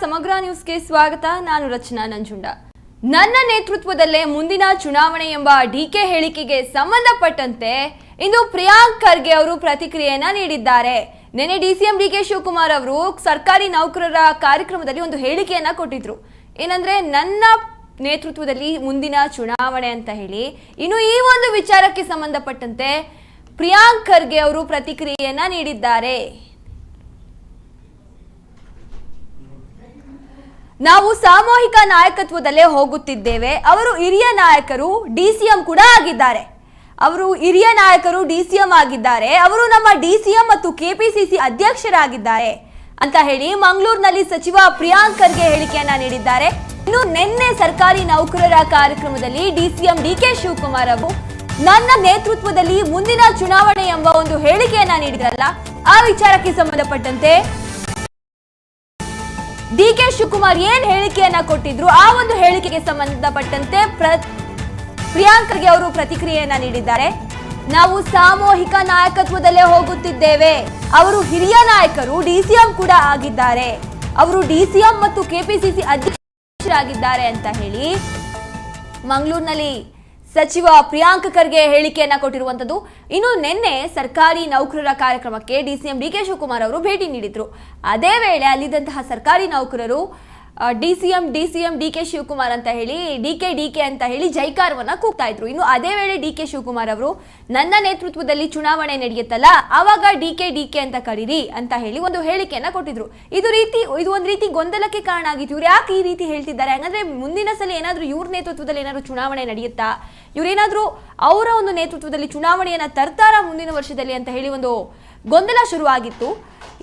ಸಮಗ್ರ ನ್ಯೂಸ್ಗೆ ಸ್ವಾಗತ. ನಾನು ರಚನಾ ನಂಜುಂಡ. ನನ್ನ ನೇತೃತ್ವದಲ್ಲೇ ಮುಂದಿನ ಚುನಾವಣೆ ಎಂಬ ಡಿಕೆ ಹೇಳಿಕೆಗೆ ಸಂಬಂಧಪಟ್ಟಂತೆ ಇಂದು ಪ್ರಿಯಾಂಕ್ ಖರ್ಗೆ ಅವರು ಪ್ರತಿಕ್ರಿಯೆಯನ್ನ ನೀಡಿದ್ದಾರೆ. ನಿನ್ನೆ ಡಿಸಿಎಂ ಡಿಕೆ ಶಿವಕುಮಾರ್ ಅವರು ಸರ್ಕಾರಿ ನೌಕರರ ಕಾರ್ಯಕ್ರಮದಲ್ಲಿ ಒಂದು ಹೇಳಿಕೆಯನ್ನ ಕೊಟ್ಟಿದ್ರು. ಏನಂದ್ರೆ, ನನ್ನ ನೇತೃತ್ವದಲ್ಲಿ ಮುಂದಿನ ಚುನಾವಣೆ ಅಂತ ಹೇಳಿ ಇನ್ನು ಈ ಒಂದು ವಿಚಾರಕ್ಕೆ ಸಂಬಂಧಪಟ್ಟಂತೆ ಪ್ರಿಯಾಂಕ್ ಖರ್ಗೆ ಅವರು ಪ್ರತಿಕ್ರಿಯೆಯನ್ನ ನೀಡಿದ್ದಾರೆ. ನಾವು ಸಾಮೂಹಿಕ ನಾಯಕತ್ವದಲ್ಲೇ ಹೋಗುತ್ತಿದ್ದೇವೆ. ಅವರು ಹಿರಿಯ ನಾಯಕರು, ಡಿ ಸಿ ಎಂ ಕೂಡ ಆಗಿದ್ದಾರೆ. ಅವರು ಹಿರಿಯ ನಾಯಕರು, ಡಿ ಸಿ ಎಂ ಆಗಿದ್ದಾರೆ. ಅವರು ನಮ್ಮ ಡಿ ಸಿ ಎಂ ಮತ್ತು ಕೆಪಿಸಿಸಿ ಅಧ್ಯಕ್ಷರಾಗಿದ್ದಾರೆ ಅಂತ ಹೇಳಿ ಮಂಗಳೂರಿನಲ್ಲಿ ಸಚಿವ ಪ್ರಿಯಾಂಕ್ ಖರ್ಗೆ ಹೇಳಿಕೆಯನ್ನ ನೀಡಿದ್ದಾರೆ. ಇನ್ನು ನಿನ್ನೆ ಸರ್ಕಾರಿ ನೌಕರರ ಕಾರ್ಯಕ್ರಮದಲ್ಲಿ D C M D K Shivakumar ಅವರು ನನ್ನ ನೇತೃತ್ವದಲ್ಲಿ ಮುಂದಿನ ಚುನಾವಣೆ ಎಂಬ ಒಂದು ಹೇಳಿಕೆಯನ್ನ ನೀಡಿದ್ರಲ್ಲ, ಆ ವಿಚಾರಕ್ಕೆ ಸಂಬಂಧಪಟ್ಟಂತೆ ಡಿ ಕೆ ಶಿವಕುಮಾರ್ ಏನ್ ಹೇಳಿಕೆಯನ್ನ ಕೊಟ್ಟಿದ್ರು, ಆ ಒಂದು ಹೇಳಿಕೆಗೆ ಸಂಬಂಧಪಟ್ಟಂತೆ ಪ್ರ, ಪ್ರಿಯಾಂಕರ್ಗೆ ಅವರು ಪ್ರತಿಕ್ರಿಯೆಯನ್ನ ನೀಡಿದ್ದಾರೆ. ನಾವು ಸಾಮೂಹಿಕ ನಾಯಕತ್ವದಲ್ಲೇ ಹೋಗುತ್ತಿದ್ದೇವೆ. ಅವರು ಹಿರಿಯ ನಾಯಕರು ಡಿಸಿಎಂ ಕೂಡ ಆಗಿದ್ದಾರೆ. ಅವರು ಡಿಸಿಎಂ ಮತ್ತು ಕೆಪಿಸಿಸಿ ಅಧ್ಯಕ್ಷರಾಗಿದ್ದಾರೆ ಅಂತ ಹೇಳಿ, ಮಂಗಳೂರಿನಲ್ಲಿ ಸಚಿವ ಪ್ರಿಯಾಂಕ್ ಖರ್ಗೆ ಹೇಳಿಕೆಯನ್ನ ಕೊಟ್ಟಿರುವಂತದ್ದು. ಇನ್ನು ನಿನ್ನೆ ಸರ್ಕಾರಿ ನೌಕರರ ಕಾರ್ಯಕ್ರಮಕ್ಕೆ ಡಿಸಿಎಂ ಡಿ ಕೆ ಶಿವಕುಮಾರ್ ಅವರು ಭೇಟಿ ನೀಡಿದ್ರು. ಅದೇ ವೇಳೆ ಅಲ್ಲಿದ್ದಂತಹ ಸರ್ಕಾರಿ ನೌಕರರು DCM M, D C M D K Shivakumar ಅಂತ ಹೇಳಿ, ಡಿ ಕೆ ಡಿ ಕೆ ಅಂತ ಹೇಳಿ ಜೈಕಾರವನ್ನ ಕೂಗ್ತಾ ಇದ್ರು. ಇನ್ನು ಅದೇ ವೇಳೆ ಡಿ ಕೆ ಶಿವಕುಮಾರ್ ಅವರು, ನನ್ನ ನೇತೃತ್ವದಲ್ಲಿ ಚುನಾವಣೆ ನಡೆಯುತ್ತಲ್ಲ, ಆವಾಗ ಡಿ ಕೆ ಡಿ ಕೆ ಅಂತ ಕರೀರಿ ಅಂತ ಹೇಳಿ ಒಂದು ಹೇಳಿಕೆಯನ್ನ ಕೊಟ್ಟಿದ್ರು. ಇದು ರೀತಿ, ಇದು ಒಂದು ರೀತಿ ಗೊಂದಲಕ್ಕೆ ಕಾರಣ ಆಗಿತ್ತು. ಇವ್ರು ಯಾಕೆ ಈ ರೀತಿ ಹೇಳ್ತಿದ್ದಾರೆ? ಹಾಗಂದ್ರೆ ಮುಂದಿನ ಸಲ ಏನಾದರೂ ಇವ್ರ ನೇತೃತ್ವದಲ್ಲಿ ಏನಾದರೂ ಚುನಾವಣೆ ನಡೆಯುತ್ತಾ? ಇವರೇನಾದರೂ ಅವರ ಒಂದು ನೇತೃತ್ವದಲ್ಲಿ ಚುನಾವಣೆಯನ್ನ ತರ್ತಾರ ಮುಂದಿನ ವರ್ಷದಲ್ಲಿ ಅಂತ ಹೇಳಿ ಒಂದು ಗೊಂದಲ ಶುರುವಾಗಿತ್ತು.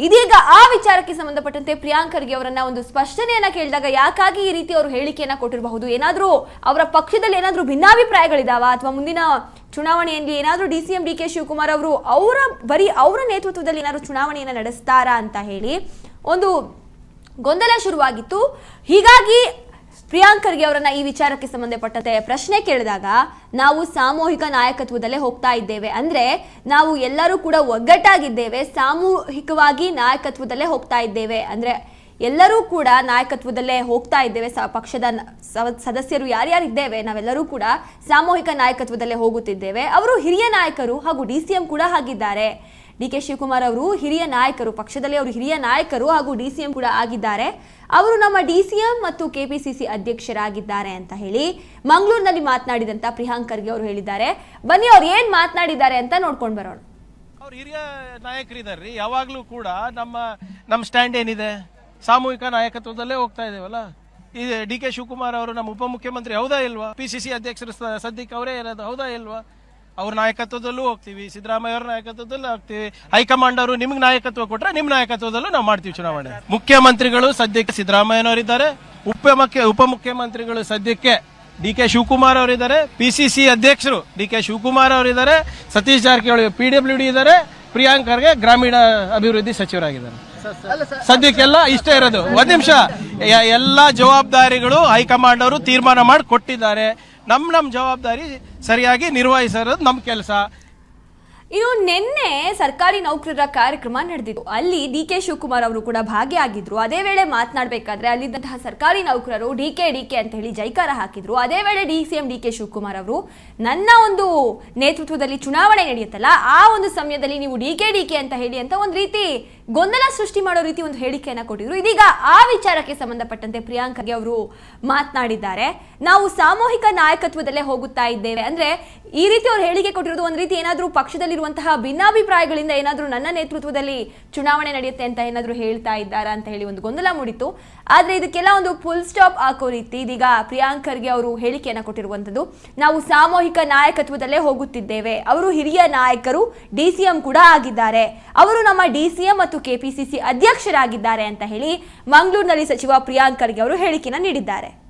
ಇದೀಗ ಆ ವಿಚಾರಕ್ಕೆ ಸಂಬಂಧಪಟ್ಟಂತೆ ಪ್ರಿಯಾಂಕರ್ಗೆ ಅವರನ್ನ ಒಂದು ಸ್ಪಷ್ಟನೆಯನ್ನ ಕೇಳಿದಾಗ ಯಾಕಾಗಿ ಈ ರೀತಿ ಅವರು ಹೇಳಿಕೆಯನ್ನ ಕೊಟ್ಟಿರಬಹುದು? ಏನಾದರೂ ಅವರ ಪಕ್ಷದಲ್ಲಿ ಏನಾದರೂ ಭಿನ್ನಾಭಿಪ್ರಾಯಗಳಿದಾವ? ಅಥವಾ ಮುಂದಿನ ಚುನಾವಣೆಯಲ್ಲಿ ಏನಾದರೂ D C M, D K Shivakumar ಅವರು ಅವರ ಬರೀ ಅವರ ನೇತೃತ್ವದಲ್ಲಿ ಏನಾದರೂ ಚುನಾವಣೆಯನ್ನ ನಡೆಸ್ತಾರಾ ಅಂತ ಹೇಳಿ ಒಂದು ಗೊಂದಲ ಶುರುವಾಗಿತ್ತು. ಹೀಗಾಗಿ ಪ್ರಿಯಾಂಕ್ ಖರ್ಗೆ ಅವರನ್ನ ಈ ವಿಚಾರಕ್ಕೆ ಸಂಬಂಧಪಟ್ಟಂತೆ ಪ್ರಶ್ನೆ ಕೇಳಿದಾಗ, ನಾವು ಸಾಮೂಹಿಕ ನಾಯಕತ್ವದಲ್ಲೇ ಹೋಗ್ತಾ ಇದ್ದೇವೆ. ಅಂದ್ರೆ, ನಾವು ಎಲ್ಲರೂ ಕೂಡ ಒಗ್ಗಟ್ಟಾಗಿದ್ದೇವೆ, ಸಾಮೂಹಿಕವಾಗಿ ನಾಯಕತ್ವದಲ್ಲೇ ಹೋಗ್ತಾ ಇದ್ದೇವೆ. ಅಂದ್ರೆ, ಎಲ್ಲರೂ ಕೂಡ ನಾಯಕತ್ವದಲ್ಲೇ ಹೋಗ್ತಾ ಇದ್ದೇವೆ. ಸ, ಪಕ್ಷದ ಸದಸ್ಯರು ಯಾರು ಸದಸ್ಯರು ಯಾರ್ಯಾರಿದ್ದೇವೆ, ನಾವೆಲ್ಲರೂ ಕೂಡ ಸಾಮೂಹಿಕ ನಾಯಕತ್ವದಲ್ಲೇ ಹೋಗುತ್ತಿದ್ದೇವೆ. ಅವರು ಹಿರಿಯ ನಾಯಕರು ಹಾಗೂ ಡಿ ಸಿ ಎಂ ಕೂಡ ಆಗಿದ್ದಾರೆ. ಡಿ ಕೆ ಶಿವಕುಮಾರ್ ಅವರು ಹಿರಿಯ ನಾಯಕರು, ಪಕ್ಷದಲ್ಲಿ ಅವರು ಹಿರಿಯ ನಾಯಕರು ಹಾಗೂ ಡಿ ಸಿ ಎಂ ಕೂಡ ಆಗಿದ್ದಾರೆ. ಅವರು ನಮ್ಮ ಡಿ ಸಿ ಎಂ ಮತ್ತು ಕೆಪಿಸಿಸಿ ಅಧ್ಯಕ್ಷರಾಗಿದ್ದಾರೆ ಅಂತ ಹೇಳಿ ಮಂಗಳೂರಿನಲ್ಲಿ ಮಾತನಾಡಿದಂತ ಪ್ರಿಯಾಂಕ್ ಖರ್ಗೆ ಅವರು ಹೇಳಿದ್ದಾರೆ. ಬನ್ನಿ, ಅವ್ರು ಏನ್ ಮಾತನಾಡಿದ್ದಾರೆ ಅಂತ ನೋಡ್ಕೊಂಡು ಬರೋಣ. ಅವ್ರು ಹಿರಿಯ ನಾಯಕರಿದಾರ್ರಿ. ಯಾವಾಗಲೂ ಕೂಡ ನಮ್ಮ ನಮ್ಮ ಸ್ಟ್ಯಾಂಡ್ ಏನಿದೆ? ಸಾಮೂಹಿಕ ನಾಯಕತ್ವದಲ್ಲೇ ಹೋಗ್ತಾ ಇದೇವಲ್ಲ ಇದು ಡಿ ಕೆ ಶಿವಕುಮಾರ್ ಅವರು ನಮ್ಮ ಉಪಮುಖ್ಯಮಂತ್ರಿ ಹೌದಾ ಇಲ್ವಾ? ಪಿ ಸಿ ಸಿ ಅಧ್ಯಕ್ಷರು ಸದ್ಯಕ್ಕೆ ಅವರೇ ಇರೋದು ಹೌದಾ ಇಲ್ವಾ? ಅವ್ರ ನಾಯಕತ್ವದಲ್ಲೂ ಹೋಗ್ತೀವಿ, ಸಿದ್ದರಾಮಯ್ಯ ಅವರ ನಾಯಕತ್ವದಲ್ಲೂ ಹೋಗ್ತೀವಿ. ಹೈಕಮಾಂಡ್ ಅವರು ನಿಮ್ಗೆ ನಾಯಕತ್ವ ಕೊಟ್ರೆ ನಿಮ್ಮ ನಾಯಕತ್ವದಲ್ಲೂ ನಾವು ಮಾಡ್ತೀವಿ ಚುನಾವಣೆ. ಮುಖ್ಯಮಂತ್ರಿಗಳು ಸದ್ಯಕ್ಕೆ ಸಿದ್ದರಾಮಯ್ಯನವರಿದ್ದಾರೆ. ಉಪಮುಖ್ಯ, ಉಪಮುಖ್ಯಮಂತ್ರಿಗಳು ಸದ್ಯಕ್ಕೆ ಡಿ ಕೆ ಶಿವಕುಮಾರ್ ಅವರಿದ್ದಾರೆ. ಪಿ ಸಿ ಸಿ ಅಧ್ಯಕ್ಷರು ಡಿ ಕೆ ಶಿವಕುಮಾರ್ ಅವರಿದ್ದಾರೆ. ಸತೀಶ್ ಜಾರಕಿಹೊಳಿ ಪಿ ಡಬ್ಲ್ಯೂ ಇದ್ದಾರೆ. ಪ್ರಿಯಾಂಕರ್ಗೆ ಗ್ರಾಮೀಣ ಅಭಿವೃದ್ಧಿ ಸಚಿವರಾಗಿದ್ದಾರೆ. ಸದ್ಯಕ್ಕೆಲ್ಲ ಇಷ್ಟೇ ಇರೋದು. ಒಂದ್ ನಿಮಿಷ. ಎಲ್ಲಾ ಜವಾಬ್ದಾರಿಗಳು ಹೈಕಮಾಂಡ್ ಅವರು ತೀರ್ಮಾನ ಮಾಡಿ ಕೊಟ್ಟಿದ್ದಾರೆ. ನಮ್ ನಮ್ಮ ಜವಾಬ್ದಾರಿ ಸರಿಯಾಗಿ ನಿರ್ವಹಿಸೋದು ನಮ್ಮ ಕೆಲಸ. ಇನ್ನು ನಿನ್ನೆ ಸರ್ಕಾರಿ ನೌಕರರ ಕಾರ್ಯಕ್ರಮ ನಡೆದಿತ್ತು. ಅಲ್ಲಿ ಡಿ ಕೆ ಶಿವಕುಮಾರ್ ಅವರು ಕೂಡ ಭಾಗಿಯಾಗಿದ್ರು. ಅದೇ ವೇಳೆ ಮಾತನಾಡಬೇಕಾದ್ರೆ ಅಲ್ಲಿದ್ದಂತಹ ಸರ್ಕಾರಿ ನೌಕರರು ಡಿ ಕೆ ಡಿ ಕೆ ಅಂತ ಹೇಳಿ ಜೈಕಾರ ಹಾಕಿದ್ರು. ಅದೇ ವೇಳೆ D C M, D K Shivakumar ಅವರು, ನನ್ನ ಒಂದು ನೇತೃತ್ವದಲ್ಲಿ ಚುನಾವಣೆ ನಡೆಯುತ್ತಲ್ಲ, ಆ ಒಂದು ಸಮಯದಲ್ಲಿ ನೀವು ಡಿ ಕೆ ಡಿ ಕೆ ಅಂತ ಹೇಳಿ ಅಂತ ಒಂದು ರೀತಿ ಗೊಂದಲ ಸೃಷ್ಟಿ ಮಾಡೋ ರೀತಿ ಒಂದು ಹೇಳಿಕೆಯನ್ನ ಕೊಟ್ಟಿದ್ರು. ಇದೀಗ ಆ ವಿಚಾರಕ್ಕೆ ಸಂಬಂಧಪಟ್ಟಂತೆ ಪ್ರಿಯಾಂಕಾಗೆ ಅವರು ಮಾತನಾಡಿದ್ದಾರೆ. ನಾವು ಸಾಮೂಹಿಕ ನಾಯಕತ್ವದಲ್ಲೇ ಹೋಗುತ್ತಾ ಇದ್ದೇವೆ. ಅಂದ್ರೆ ಈ ರೀತಿ ಅವ್ರು ಹೇಳಿಕೆ ಕೊಟ್ಟಿರೋದು ಒಂದು ರೀತಿ ಏನಾದ್ರೂ ಪಕ್ಷದಲ್ಲಿರುವಂತಹ ಭಿನ್ನಾಭಿಪ್ರಾಯಗಳಿಂದ ಏನಾದ್ರೂ ನನ್ನ ನೇತೃತ್ವದಲ್ಲಿ ಚುನಾವಣೆ ನಡೆಯುತ್ತೆ ಅಂತ ಏನಾದ್ರೂ ಹೇಳ್ತಾ ಇದ್ದಾರಾ ಅಂತ ಹೇಳಿ ಒಂದು ಗೊಂದಲ ಮೂಡಿತ್ತು. ಆದ್ರೆ ಇದಕ್ಕೆಲ್ಲ ಒಂದು ಫುಲ್ ಸ್ಟಾಪ್ ಹಾಕೋ ರೀತಿ ಇದೀಗ ಪ್ರಿಯಾಂಕರ್ಗೆ ಅವರು ಹೇಳಿಕೆಯನ್ನ ಕೊಟ್ಟಿರುವಂತದ್ದು ನಾವು ಸಾಮೂಹಿಕ ನಾಯಕತ್ವದಲ್ಲೇ ಹೋಗುತ್ತಿದ್ದೇವೆ. ಅವರು ಹಿರಿಯ ನಾಯಕರು ಡಿಸಿಎಂ ಕೂಡ ಆಗಿದ್ದಾರೆ. ಅವರು ನಮ್ಮ ಡಿ ಸಿ ಎಂ ಮತ್ತು ಕೆಪಿಸಿಸಿ ಅಧ್ಯಕ್ಷರಾಗಿದ್ದಾರೆ ಅಂತ ಹೇಳಿ ಮಂಗಳೂರಿನಲ್ಲಿ ಸಚಿವ ಪ್ರಿಯಾಂಕ್ ಖರ್ಗೆ ಅವರು ಹೇಳಿಕೆಯನ್ನು ನೀಡಿದ್ದಾರೆ.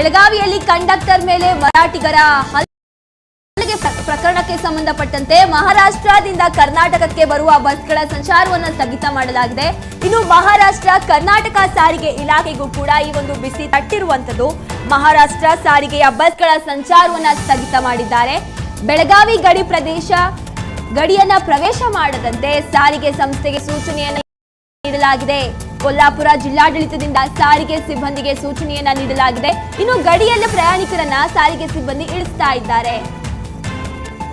ಬೆಳಗಾವಿಯಲ್ಲಿ ಕಂಡಕ್ಟರ್ ಮೇಲೆ ಮರಾಠಿಗರ ಹಲ್ಲೆಗೆ ಪ್ರ- ಪ್ರಕರಣಕ್ಕೆ ಸಂಬಂಧಪಟ್ಟಂತೆ ಮಹಾರಾಷ್ಟ್ರದಿಂದ ಕರ್ನಾಟಕಕ್ಕೆ ಬರುವ ಬಸ್ಗಳ ಸಂಚಾರವನ್ನು ಸ್ಥಗಿತ ಮಾಡಲಾಗಿದೆ. ಇನ್ನು ಮಹಾರಾಷ್ಟ್ರ ಕರ್ನಾಟಕ ಸಾರಿಗೆ ಇಲಾಖೆಗೂ ಕೂಡ ಈ ಒಂದು ಬಿಸಿ ತಟ್ಟಿರುವಂತದ್ದು ಮಹಾರಾಷ್ಟ್ರ ಸಾರಿಗೆಯ ಬಸ್ಗಳ ಸಂಚಾರವನ್ನ ಸ್ಥಗಿತ ಮಾಡಿದ್ದಾರೆ. ಬೆಳಗಾವಿ ಗಡಿ ಪ್ರದೇಶ, ಗಡಿಯನ್ನ ಪ್ರವೇಶ ಮಾಡದಂತೆ ಸಾರಿಗೆ ಸಂಸ್ಥೆಗೆ ಸೂಚನೆಯನ್ನು ನೀಡಲಾಗಿದೆ. ಕೊಲ್ಲಾಪುರ ಜಿಲ್ಲಾಡಳಿತದಿಂದ ಸಾರಿಗೆ ಸಿಬ್ಬಂದಿಗೆ ಸೂಚನೆಯನ್ನ ನೀಡಲಾಗಿದೆ. ಇನ್ನು ಗಡಿಯಲ್ಲಿ ಪ್ರಯಾಣಿಕರನ್ನ ಸಾರಿಗೆ ಸಿಬ್ಬಂದಿ ಇಳಿಸ್ತಾ ಇದ್ದಾರೆ.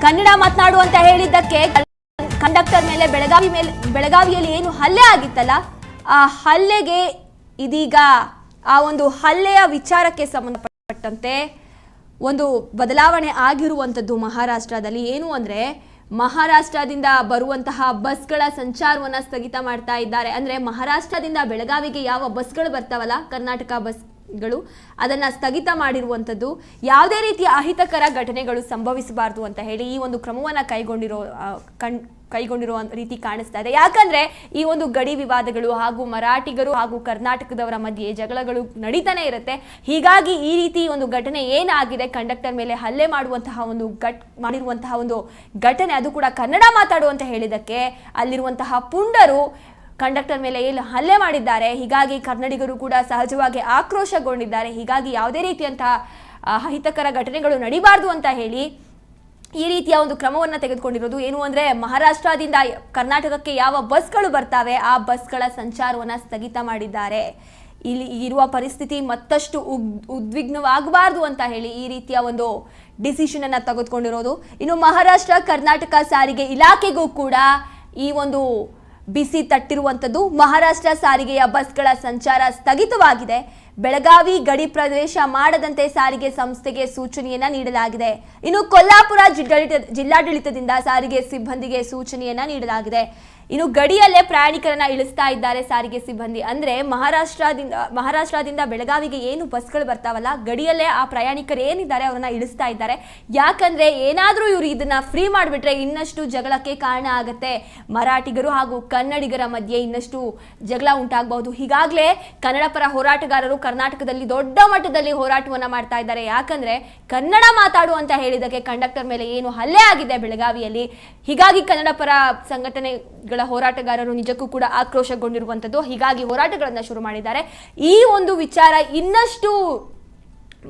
ಕನ್ನಡ ಮಾತನಾಡುವಂತ ಹೇಳಿದ್ದಕ್ಕೆ ಕಂಡಕ್ಟರ್ ಮೇಲೆ ಬೆಳಗಾವಿ ಮೇಲೆ, ಬೆಳಗಾವಿಯಲ್ಲಿ ಏನು ಹಲ್ಲೆ ಆಗಿತ್ತಲ್ಲ, ಆ ಹಲ್ಲೆಗೆ ಇದೀಗ ಆ ಒಂದು ಹಲ್ಲೆಯ ವಿಚಾರಕ್ಕೆ ಸಂಬಂಧಪಟ್ಟಂತೆ ಒಂದು ಬದಲಾವಣೆ ಆಗಿರುವಂಥದ್ದು ಮಹಾರಾಷ್ಟ್ರದಲ್ಲಿ. ಏನು ಅಂದ್ರೆ ಮಹಾರಾಷ್ಟ್ರದಿಂದ ಬರುವಂತಹ ಬಸ್ಗಳ ಸಂಚಾರವನ್ನು ಸ್ಥಗಿತ ಮಾಡ್ತಾ ಇದ್ದಾರೆ. ಅಂದ್ರೆ ಮಹಾರಾಷ್ಟ್ರದಿಂದ ಬೆಳಗಾವಿಗೆ ಯಾವ ಬಸ್ಗಳು ಬರ್ತಾವಲ್ಲ? ಕರ್ನಾಟಕ ಬಸ್ಗಳು ಅದನ್ನ ಸ್ಥಗಿತ ಮಾಡಿರುವಂಥದ್ದು. ಯಾವುದೇ ರೀತಿಯ ಅಹಿತಕರ ಘಟನೆಗಳು ಸಂಭವಿಸಬಾರದು ಅಂತ ಹೇಳಿ ಈ ಒಂದು ಕ್ರಮವನ್ನ ಕೈಗೊಂಡಿರೋ ಕಣ್ ಕೈಗೊಂಡಿರುವ ರೀತಿ ಕಾಣಿಸ್ತಾ ಇದೆ. ಯಾಕಂದ್ರೆ ಈ ಒಂದು ಗಡಿ ವಿವಾದಗಳು ಹಾಗೂ ಮರಾಠಿಗರು ಹಾಗೂ ಕರ್ನಾಟಕದವರ ಮಧ್ಯೆ ಜಗಳಗಳು ನಡೀತಾನೆ ಇರುತ್ತೆ. ಹೀಗಾಗಿ ಈ ರೀತಿ ಒಂದು ಘಟನೆ ಏನಾಗಿದೆ, ಕಂಡಕ್ಟರ್ ಮೇಲೆ ಹಲ್ಲೆ ಮಾಡುವಂತಹ ಒಂದು ಘಟ್, ಮಾಡಿರುವಂತಹ ಒಂದು ಘಟನೆ, ಅದು ಕೂಡ ಕನ್ನಡ ಮಾತಾಡುವಂತ ಹೇಳಿದಕ್ಕೆ ಅಲ್ಲಿರುವಂತಹ ಪುಂಡರು ಕಂಡಕ್ಟರ್ ಮೇಲೆ ಏನು ಹಲ್ಲೆ ಮಾಡಿದ್ದಾರೆ. ಹೀಗಾಗಿ ಕನ್ನಡಿಗರು ಕೂಡ ಸಹಜವಾಗಿ ಆಕ್ರೋಶಗೊಂಡಿದ್ದಾರೆ. ಹೀಗಾಗಿ ಯಾವುದೇ ರೀತಿಯಂತಹ ಅಹಿತಕರ ಘಟನೆಗಳು ನಡಿಬಾರ್ದು ಅಂತ ಹೇಳಿ ಈ ರೀತಿಯ ಒಂದು ಕ್ರಮವನ್ನು ತೆಗೆದುಕೊಂಡಿರೋದು. ಏನು ಅಂದರೆ ಮಹಾರಾಷ್ಟ್ರದಿಂದ ಕರ್ನಾಟಕಕ್ಕೆ ಯಾವ ಬಸ್ಗಳು ಬರ್ತಾವೆ, ಆ ಬಸ್ಗಳ ಸಂಚಾರವನ್ನು ಸ್ಥಗಿತ ಮಾಡಿದ್ದಾರೆ. ಇಲ್ಲಿ ಇರುವ ಪರಿಸ್ಥಿತಿ ಮತ್ತಷ್ಟು ಉದ್ ಉದ್ವಿಗ್ನವಾಗಬಾರ್ದು ಅಂತ ಹೇಳಿ ಈ ರೀತಿಯ ಒಂದು ಡಿಸಿಷನ್ ಅನ್ನ ತೆಗೆದುಕೊಂಡಿರೋದು. ಇನ್ನು ಮಹಾರಾಷ್ಟ್ರ, ಕರ್ನಾಟಕ ಸಾರಿಗೆ ಇಲಾಖೆಗೂ ಕೂಡ ಈ ಒಂದು ಬಿಸಿ ತಟ್ಟಿರುವಂಥದ್ದು ಮಹಾರಾಷ್ಟ್ರ ಸಾರಿಗೆಯ ಬಸ್ಗಳ ಸಂಚಾರ ಸ್ಥಗಿತವಾಗಿದೆ. ಬೆಳಗಾವಿ ಗಡಿ ಪ್ರವೇಶ ಮಾಡದಂತೆ ಸಾರಿಗೆ ಸಂಸ್ಥೆಗೆ ಸೂಚನೆಯನ್ನ ನೀಡಲಾಗಿದೆ. ಇನ್ನು ಕೊಲ್ಲಾಪುರ ಜಿಲ್ಲಾಡಳಿತ ಜಿಲ್ಲಾಡಳಿತದಿಂದ ಸಾರಿಗೆ ಸಿಬ್ಬಂದಿಗೆ ಸೂಚನೆಯನ್ನ ನೀಡಲಾಗಿದೆ. ಇನ್ನು ಗಡಿಯಲ್ಲೇ ಪ್ರಯಾಣಿಕರನ್ನ ಇಳಿಸ್ತಾ ಇದ್ದಾರೆ ಸಾರಿಗೆ ಸಿಬ್ಬಂದಿ. ಅಂದ್ರೆ ಮಹಾರಾಷ್ಟ್ರದಿಂದ ಮಹಾರಾಷ್ಟ್ರದಿಂದ ಬೆಳಗಾವಿಗೆ ಏನು ಬಸ್ಗಳು ಬರ್ತಾವಲ್ಲ, ಗಡಿಯಲ್ಲೇ ಆ ಪ್ರಯಾಣಿಕರು ಏನಿದ್ದಾರೆ ಅವ್ರನ್ನ ಇಳಿಸ್ತಾ ಇದ್ದಾರೆ. ಯಾಕಂದ್ರೆ ಏನಾದರೂ ಇವರು ಇದನ್ನ ಫ್ರೀ ಮಾಡಿಬಿಟ್ರೆ ಇನ್ನಷ್ಟು ಜಗಳಕ್ಕೆ ಕಾರಣ ಆಗುತ್ತೆ. ಮರಾಠಿಗರು ಹಾಗೂ ಕನ್ನಡಿಗರ ಮಧ್ಯೆ ಇನ್ನಷ್ಟು ಜಗಳ ಉಂಟಾಗಬಹುದು. ಹೀಗಾಗಲೇ ಕನ್ನಡ ಪರ ಹೋರಾಟಗಾರರು ಕರ್ನಾಟಕದಲ್ಲಿ ದೊಡ್ಡ ಮಟ್ಟದಲ್ಲಿ ಹೋರಾಟವನ್ನ ಮಾಡ್ತಾ ಇದ್ದಾರೆ. ಯಾಕಂದ್ರೆ ಕನ್ನಡ ಮಾತಾಡು ಅಂತ ಹೇಳಿದಕ್ಕೆ ಕಂಡಕ್ಟರ್ ಮೇಲೆ ಏನು ಹಲ್ಲೆ ಆಗಿದೆ ಬೆಳಗಾವಿಯಲ್ಲಿ. ಹೀಗಾಗಿ ಕನ್ನಡ ಪರ ಸಂಘಟನೆಗಳ ಹೋರಾಟಗಾರರು ನಿಜಕ್ಕೂ ಕೂಡ ಆಕ್ರೋಶಗೊಂಡಿರುವಂತದ್ದು. ಹೀಗಾಗಿ ಹೋರಾಟಗಳನ್ನ ಶುರು ಮಾಡಿದ್ದಾರೆ. ಈ ಒಂದು ವಿಚಾರ ಇನ್ನಷ್ಟು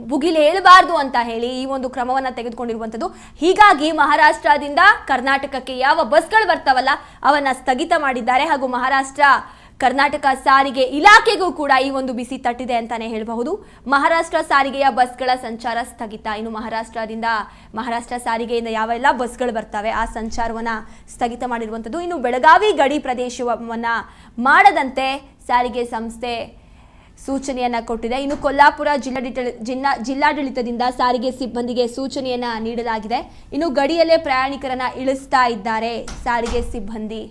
ಭುಗಿಲು ಹೇಳಬಾರ್ದು ಅಂತ ಹೇಳಿ ಈ ಒಂದು ಕ್ರಮವನ್ನ ತೆಗೆದುಕೊಂಡಿರುವಂಥದ್ದು ಹೀಗಾಗಿ ಮಹಾರಾಷ್ಟ್ರದಿಂದ ಕರ್ನಾಟಕಕ್ಕೆ ಯಾವ ಬಸ್ಗಳು ಬರ್ತಾವಲ್ಲ, ಅವನ್ನ ಸ್ಥಗಿತ ಮಾಡಿದ್ದಾರೆ. ಹಾಗೂ ಮಹಾರಾಷ್ಟ್ರ ಕರ್ನಾಟಕ ಸಾರಿಗೆ ಇಲಾಖೆಗೂ ಕೂಡ ಈ ಒಂದು ಬಿಸಿ ತಟ್ಟಿದೆ ಅಂತಾನೆ ಹೇಳಬಹುದು. ಮಹಾರಾಷ್ಟ್ರ ಸಾರಿಗೆಯ ಬಸ್ಗಳ ಸಂಚಾರ ಸ್ಥಗಿತ. ಇನ್ನು ಮಹಾರಾಷ್ಟ್ರದಿಂದ ಮಹಾರಾಷ್ಟ್ರ ಸಾರಿಗೆಯಿಂದ ಯಾವೆಲ್ಲ ಬಸ್ಗಳು ಬರ್ತವೆ, ಆ ಸಂಚಾರವನ್ನ ಸ್ಥಗಿತ ಮಾಡಿರುವಂಥದ್ದು ಇನ್ನು ಬೆಳಗಾವಿ ಗಡಿ ಪ್ರದೇಶವನ್ನ ಮಾಡದಂತೆ ಸಾರಿಗೆ ಸಂಸ್ಥೆ ಸೂಚನೆಯನ್ನ ಕೊಟ್ಟಿದೆ. ಇನ್ನು ಕೊಲ್ಲಾಪುರ ಜಿಲ್ಲಾಡಳಿತ, ಜಿಲ್ಲಾ, ಜಿಲ್ಲಾಡಳಿತದಿಂದ ಸಾರಿಗೆ ಸಿಬ್ಬಂದಿಗೆ ಸೂಚನೆಯನ್ನ ನೀಡಲಾಗಿದೆ. ಇನ್ನು ಗಡಿಯಲ್ಲೇ ಪ್ರಯಾಣಿಕರನ್ನ ಇಳಿಸ್ತಾ ಇದ್ದಾರೆ ಸಾರಿಗೆ ಸಿಬ್ಬಂದಿ.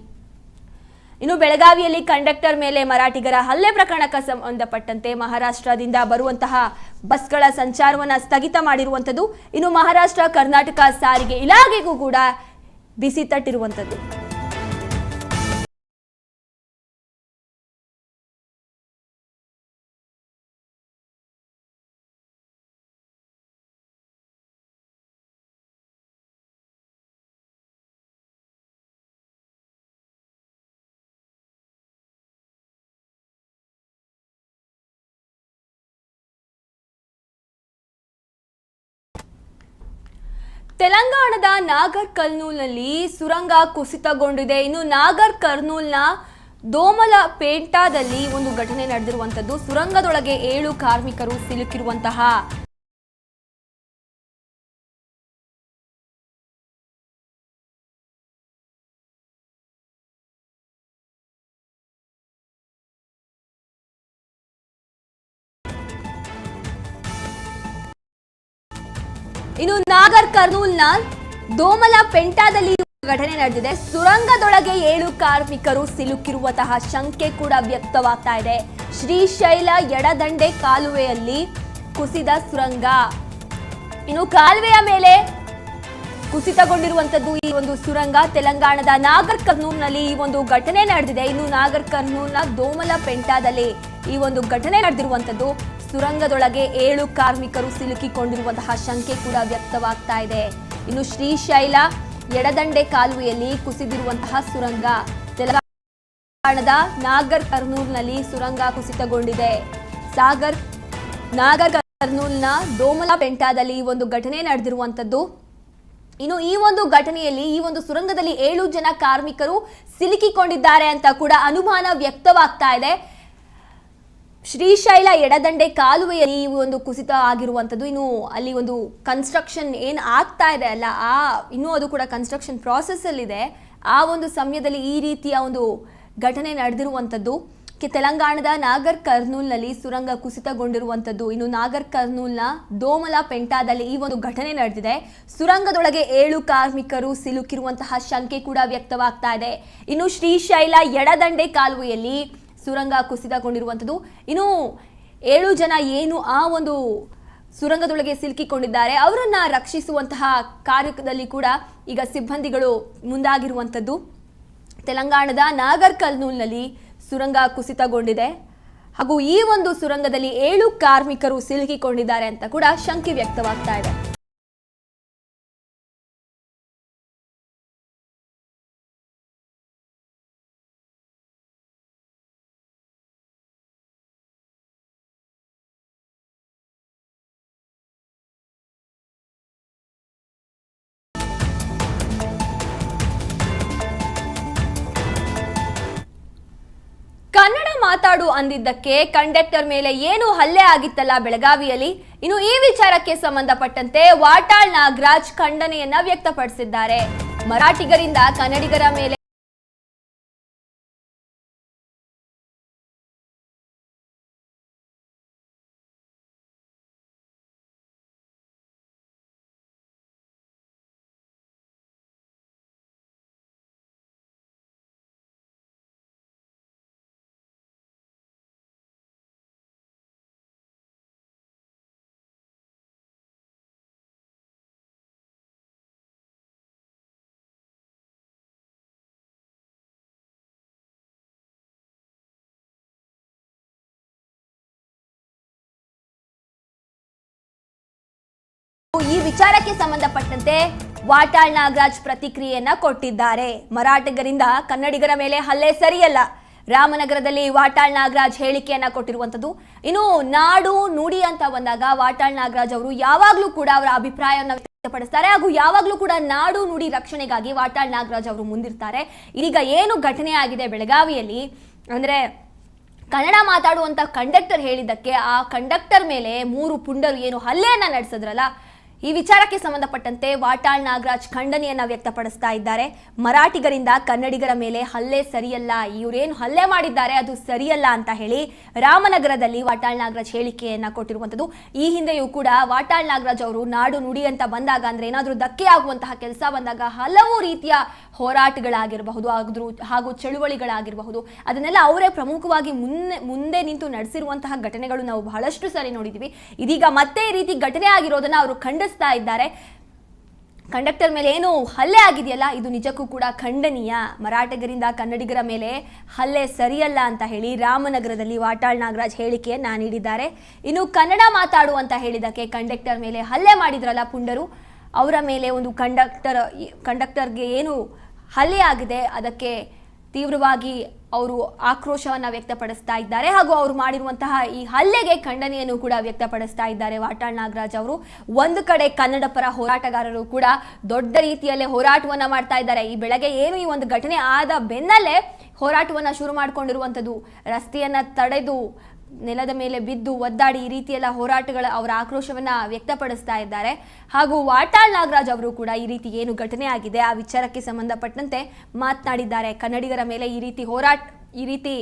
ಇನ್ನು ಬೆಳಗಾವಿಯಲ್ಲಿ ಕಂಡಕ್ಟರ್ ಮೇಲೆ ಮರಾಠಿಗರ ಹಲ್ಲೆ ಪ್ರಕರಣಕ್ಕೆ ಸಂಬಂಧಪಟ್ಟಂತೆ ಮಹಾರಾಷ್ಟ್ರದಿಂದ ಬರುವಂತಹ ಬಸ್ಗಳ ಸಂಚಾರವನ್ನು ಸ್ಥಗಿತ ಮಾಡಿರುವಂಥದ್ದು. ಇನ್ನು ಮಹಾರಾಷ್ಟ್ರ, ಕರ್ನಾಟಕ ಸಾರಿಗೆ ಇಲಾಖೆಗೂ ಕೂಡ ಬಿಸಿ ತಟ್ಟಿರುವಂಥದ್ದು. ತೆಲಂಗಾಣದ ನಾಗರ್ ಕರ್ನೂಲ್ನಲ್ಲಿ ಸುರಂಗ ಕುಸಿತಗೊಂಡಿದೆ. ಇನ್ನು ನಾಗರ್ ಕರ್ನೂಲ್ನ ದೋಮಲ ಪೇಂಟಾದಲ್ಲಿ ಒಂದು ಘಟನೆ ನಡೆದಿರುವಂಥದ್ದು. ಸುರಂಗದೊಳಗೆ ಏಳು ಕಾರ್ಮಿಕರು ಸಿಲುಕಿರುವಂತಹ ಇನ್ನು ನಾಗರ್ ಕರ್ನೂಲ್ನ ದೋಮಲ ಪೆಂಟಾದಲ್ಲಿ ಘಟನೆ ನಡೆದಿದೆ. ಸುರಂಗದೊಳಗೆ ಏಳು ಕಾರ್ಮಿಕರು ಸಿಲುಕಿರುವಂತಹ ಶಂಕೆ ಕೂಡ ವ್ಯಕ್ತವಾಗ್ತಾ ಇದೆ. ಶ್ರೀಶೈಲ ಎಡದಂಡೆ ಕಾಲುವೆಯಲ್ಲಿ ಕುಸಿದ ಸುರಂಗ. ಇನ್ನು ಕಾಲುವೆಯ ಮೇಲೆ ಕುಸಿತಗೊಂಡಿರುವಂತದ್ದು ಈ ಒಂದು ಸುರಂಗ. ತೆಲಂಗಾಣದ ನಾಗರ್ ಕರ್ನೂಲ್ನಲ್ಲಿ ಈ ಒಂದು ಘಟನೆ ನಡೆದಿದೆ. ಇನ್ನು ನಾಗರ್ ಕರ್ನೂಲ್ನ ದೋಮಲ ಪೆಂಟಾದಲ್ಲಿ ಈ ಒಂದು ಘಟನೆ ನಡೆದಿರುವಂತದ್ದು ಸುರಂಗದೊಳಗೆ ಏಳು ಕಾರ್ಮಿಕರು ಸಿಲುಕಿಕೊಂಡಿರುವಂತಹ ಶಂಕೆ ಕೂಡ ವ್ಯಕ್ತವಾಗ್ತಾ ಇದೆ. ಇನ್ನು ಶ್ರೀಶೈಲ ಎಡದಂಡೆ ಕಾಲುವೆಯಲ್ಲಿ ಕುಸಿದಿರುವಂತಹ ಸುರಂಗ. ತೆಲಂಗಾಣದ ನಾಗರ್ ಕರ್ನೂಲ್ನಲ್ಲಿ ಸುರಂಗ ಕುಸಿತಗೊಂಡಿದೆ. ಸಾಗರ್, ನಾಗರ್ ಕರ್ನೂಲ್ನ ದೋಮಲ ಪೆಂಟಾದಲ್ಲಿ ಒಂದು ಘಟನೆ ನಡೆದಿರುವಂತದ್ದು ಇನ್ನು ಈ ಒಂದು ಘಟನೆಯಲ್ಲಿ ಈ ಒಂದು ಸುರಂಗದಲ್ಲಿ ಏಳು ಜನ ಕಾರ್ಮಿಕರು ಸಿಲುಕಿಕೊಂಡಿದ್ದಾರೆ ಅಂತ ಕೂಡ ಅನುಮಾನ ವ್ಯಕ್ತವಾಗ್ತಾ ಇದೆ. ಶ್ರೀಶೈಲ ಎಡದಂಡೆ ಕಾಲುವೆಯಲ್ಲಿ ಒಂದು ಕುಸಿತ ಆಗಿರುವಂಥದ್ದು. ಇನ್ನು ಅಲ್ಲಿ ಒಂದು ಕನ್ಸ್ಟ್ರಕ್ಷನ್ ಏನು ಆಗ್ತಾ ಇದೆ ಅಲ್ಲ, ಆ ಇನ್ನೂ ಅದು ಕೂಡ ಕನ್ಸ್ಟ್ರಕ್ಷನ್ ಪ್ರಾಸೆಸ್ಸಲ್ಲಿದೆ ಆ ಒಂದು ಸಮಯದಲ್ಲಿ ಈ ರೀತಿಯ ಒಂದು ಘಟನೆ ನಡೆದಿರುವಂಥದ್ದು. ತೆಲಂಗಾಣದ ನಾಗರ್ ಕರ್ನೂಲ್ನಲ್ಲಿ ಸುರಂಗ ಕುಸಿತಗೊಂಡಿರುವಂಥದ್ದು. ಇನ್ನು ನಾಗರ್ ಕರ್ನೂಲ್ನ ದೋಮಲ ಪೆಂಟಾದಲ್ಲಿ ಈ ಒಂದು ಘಟನೆ ನಡೆದಿದೆ. ಸುರಂಗದೊಳಗೆ ಏಳು ಕಾರ್ಮಿಕರು ಸಿಲುಕಿರುವಂತಹ ಶಂಕೆ ಕೂಡ ವ್ಯಕ್ತವಾಗ್ತಾ ಇದೆ. ಇನ್ನು ಶ್ರೀಶೈಲ ಎಡದಂಡೆ ಕಾಲುವೆಯಲ್ಲಿ ಸುರಂಗ ಕುಸಿತಗೊಂಡಿರುವಂಥದ್ದು. ಇನ್ನು ಏಳು ಜನ ಏನು ಆ ಒಂದು ಸುರಂಗದೊಳಗೆ ಸಿಲುಕಿಕೊಂಡಿದ್ದಾರೆ. ಅವರನ್ನ ರಕ್ಷಿಸುವಂತಹ ಕಾರ್ಯದಲ್ಲಿ ಕೂಡ ಈಗ ಸಿಬ್ಬಂದಿಗಳು ಮುಂದಾಗಿರುವಂಥದ್ದು. ತೆಲಂಗಾಣದ ನಾಗರ್ ಕಲ್ನೂಲ್ನಲ್ಲಿ ಸುರಂಗ ಕುಸಿತಗೊಂಡಿದೆ. ಹಾಗೂ ಈ ಒಂದು ಸುರಂಗದಲ್ಲಿ ಏಳು ಕಾರ್ಮಿಕರು ಸಿಲುಕಿಕೊಂಡಿದ್ದಾರೆ ಅಂತ ಕೂಡ ಶಂಕೆ ವ್ಯಕ್ತವಾಗ್ತಾ ಇದೆ. ಮಾತಾಡು ಅಂದಿದ್ದಕ್ಕೆ ಕಂಡಕ್ಟರ್ ಮೇಲೆ ಏನು ಹಲ್ಲೆ ಆಗಿತ್ತಲ್ಲ ಬೆಳಗಾವಿಯಲ್ಲಿ? ಇನ್ನು ಈ ವಿಚಾರಕ್ಕೆ ಸಂಬಂಧಪಟ್ಟಂತೆ ವಾಟಾಳ್ ನಾಗರಾಜ್ ಖಂಡನೆಯನ್ನ ವ್ಯಕ್ತಪಡಿಸಿದ್ದಾರೆ. ಮರಾಠಿಗರಿಂದ ಕನ್ನಡಿಗರ ಮೇಲೆ ಈ ವಿಚಾರಕ್ಕೆ ಸಂಬಂಧಪಟ್ಟಂತೆ ವಾಟಾಳ್ ನಾಗರಾಜ್ ಪ್ರತಿಕ್ರಿಯೆಯನ್ನ ಕೊಟ್ಟಿದ್ದಾರೆ. ಮರಾಠಿಗರಿಂದ ಕನ್ನಡಿಗರ ಮೇಲೆ ಹಲ್ಲೆ ಸರಿಯಲ್ಲ. ರಾಮನಗರದಲ್ಲಿ ವಾಟಾಳ್ ನಾಗರಾಜ್ ಹೇಳಿಕೆಯನ್ನ ಕೊಟ್ಟಿರುವಂತದ್ದು ಇನ್ನು ನಾಡು ನುಡಿ ಅಂತ ಬಂದಾಗ ವಾಟಾಳ್ ನಾಗರಾಜ್ ಅವರು ಯಾವಾಗಲೂ ಕೂಡ ಅವರ ಅಭಿಪ್ರಾಯವನ್ನು ವ್ಯಕ್ತಪಡಿಸ್ತಾರೆ. ಹಾಗೂ ಯಾವಾಗಲೂ ಕೂಡ ನಾಡು ನುಡಿ ರಕ್ಷಣೆಗಾಗಿ ವಾಟಾಳ್ ನಾಗರಾಜ್ ಅವರು ಮುಂದಿರ್ತಾರೆ. ಇದೀಗ ಏನು ಘಟನೆ ಆಗಿದೆ ಬೆಳಗಾವಿಯಲ್ಲಿ? ಅಂದ್ರೆ ಕನ್ನಡ ಮಾತಾಡುವಂಥ ಕಂಡಕ್ಟರ್ ಹೇಳಿದ್ದಕ್ಕೆ ಆ ಕಂಡಕ್ಟರ್ ಮೇಲೆ ಮೂರು ಪುಂಡರು ಏನು ಹಲ್ಲೆಯನ್ನು ನಡೆಸಿದ್ರಲ್ಲ ಈ ವಿಚಾರಕ್ಕೆ ಸಂಬಂಧಪಟ್ಟಂತೆ ವಾಟಾಳ್ ನಾಗರಾಜ್ ಖಂಡನೆಯನ್ನ ವ್ಯಕ್ತಪಡಿಸ್ತಾ ಇದ್ದಾರೆ. ಮರಾಠಿಗರಿಂದ ಕನ್ನಡಿಗರ ಮೇಲೆ ಹಲ್ಲೆ ಸರಿಯಲ್ಲ, ಇವರೇನು ಹಲ್ಲೆ ಮಾಡಿದ್ದಾರೆ ಅದು ಸರಿಯಲ್ಲ ಅಂತ ಹೇಳಿ ರಾಮನಗರದಲ್ಲಿ ವಾಟಾಳ್ ನಾಗರಾಜ್ ಹೇಳಿಕೆಯನ್ನ ಕೊಟ್ಟಿರುವಂತದ್ದು ಈ ಹಿಂದೆಯೂ ಕೂಡ ವಾಟಾಳ್ ನಾಗರಾಜ್ ಅವರು ನಾಡು ನುಡಿ ಅಂತ ಬಂದಾಗ ಅಂದ್ರೆ ಏನಾದರೂ ಧಕ್ಕೆ ಆಗುವಂತಹ ಕೆಲಸ ಬಂದಾಗ ಹಲವು ರೀತಿಯ ಹೋರಾಟಗಳಾಗಿರಬಹುದು, ಆದ್ರೂ ಹಾಗೂ ಚಳುವಳಿಗಳಾಗಿರಬಹುದು. ಅದನ್ನೆಲ್ಲ ಅವರೇ ಪ್ರಮುಖವಾಗಿ ಮುನ್ನೆ ಮುಂದೆ ನಿಂತು ನಡೆಸಿರುವಂತಹ ಘಟನೆಗಳು ನಾವು ಬಹಳಷ್ಟು ಸಾರಿ ನೋಡಿದ್ದೀವಿ ಇದೀಗ ಮತ್ತೆ ಈ ರೀತಿ ಘಟನೆ ಆಗಿರೋದನ್ನ ಅವರು ಖಂಡಿಸ್ತಾ ಇದ್ದಾರೆ. ಕಂಡಕ್ಟರ್ ಮೇಲೆ ಏನು ಹಲ್ಲೆ ಆಗಿದೆಯಲ್ಲ, ಇದು ನಿಜಕ್ಕೂ ಕೂಡ ಖಂಡನೀಯ. ಮರಾಠಗರಿಂದ ಕನ್ನಡಿಗರ ಮೇಲೆ ಹಲ್ಲೆ ಸರಿಯಲ್ಲ ಅಂತ ಹೇಳಿ ರಾಮನಗರದಲ್ಲಿ ವಾಟಾಳ್ ನಾಗರಾಜ್ ಹೇಳಿಕೆಯನ್ನ ನೀಡಿದ್ದಾರೆ. ಇನ್ನು ಕನ್ನಡ ಮಾತಾಡು ಅಂತ ಹೇಳಿದಕ್ಕೆ ಕಂಡಕ್ಟರ್ ಮೇಲೆ ಹಲ್ಲೆ ಮಾಡಿದ್ರಲ್ಲ ಪುಂಡರು, ಅವರ ಮೇಲೆ ಒಂದು ಕಂಡಕ್ಟರ್ ಕಂಡಕ್ಟರ್ಗೆ ಏನು ಹಲ್ಲೆ ಆಗಿದೆ, ಅದಕ್ಕೆ ತೀವ್ರವಾಗಿ ಅವರು ಆಕ್ರೋಶವನ್ನು ವ್ಯಕ್ತಪಡಿಸ್ತಾ ಇದ್ದಾರೆ ಹಾಗೂ ಅವರು ಮಾಡಿರುವಂತಹ ಈ ಹಲ್ಲೆಗೆ ಖಂಡನೆಯನ್ನು ಕೂಡ ವ್ಯಕ್ತಪಡಿಸ್ತಾ ಇದ್ದಾರೆ. ವಾಟಾಳ್ ನಾಗರಾಜ್ ಅವರು ಒಂದು ಕಡೆ ಕನ್ನಡ ಪರ ಹೋರಾಟಗಾರರು ಕೂಡ ದೊಡ್ಡ ರೀತಿಯಲ್ಲೇ ಹೋರಾಟವನ್ನ ಮಾಡ್ತಾ ಇದ್ದಾರೆ. ಈ ಬೆಳಗ್ಗೆ ಏನು ಈ ಒಂದು ಘಟನೆ ಆದ ಬೆನ್ನಲ್ಲೇ ಹೋರಾಟವನ್ನ ಶುರು ಮಾಡಿಕೊಂಡಿರುವಂಥದ್ದು ರಸ್ತೆಯನ್ನ ತಡೆದು ನೆಲದ ಮೇಲೆ ಬಿದ್ದು ಒದ್ದಾಡಿ ಈ ರೀತಿಯೆಲ್ಲ ಹೋರಾಟಗಳ ಅವರ ಆಕ್ರೋಶವನ್ನ ವ್ಯಕ್ತಪಡಿಸ್ತಾ ಇದ್ದಾರೆ. ಹಾಗೂ ವಾಟಾಳ್ ನಾಗರಾಜ್ ಅವರು ಕೂಡ ಈ ರೀತಿ ಏನು ಘಟನೆ ಆಗಿದೆ, ಆ ವಿಚಾರಕ್ಕೆ ಸಂಬಂಧಪಟ್ಟಂತೆ ಮಾತನಾಡಿದ್ದಾರೆ. ಕನ್ನಡಿಗರ ಮೇಲೆ ಈ ರೀತಿ ಹೋರಾಟ, ಈ ರೀತಿ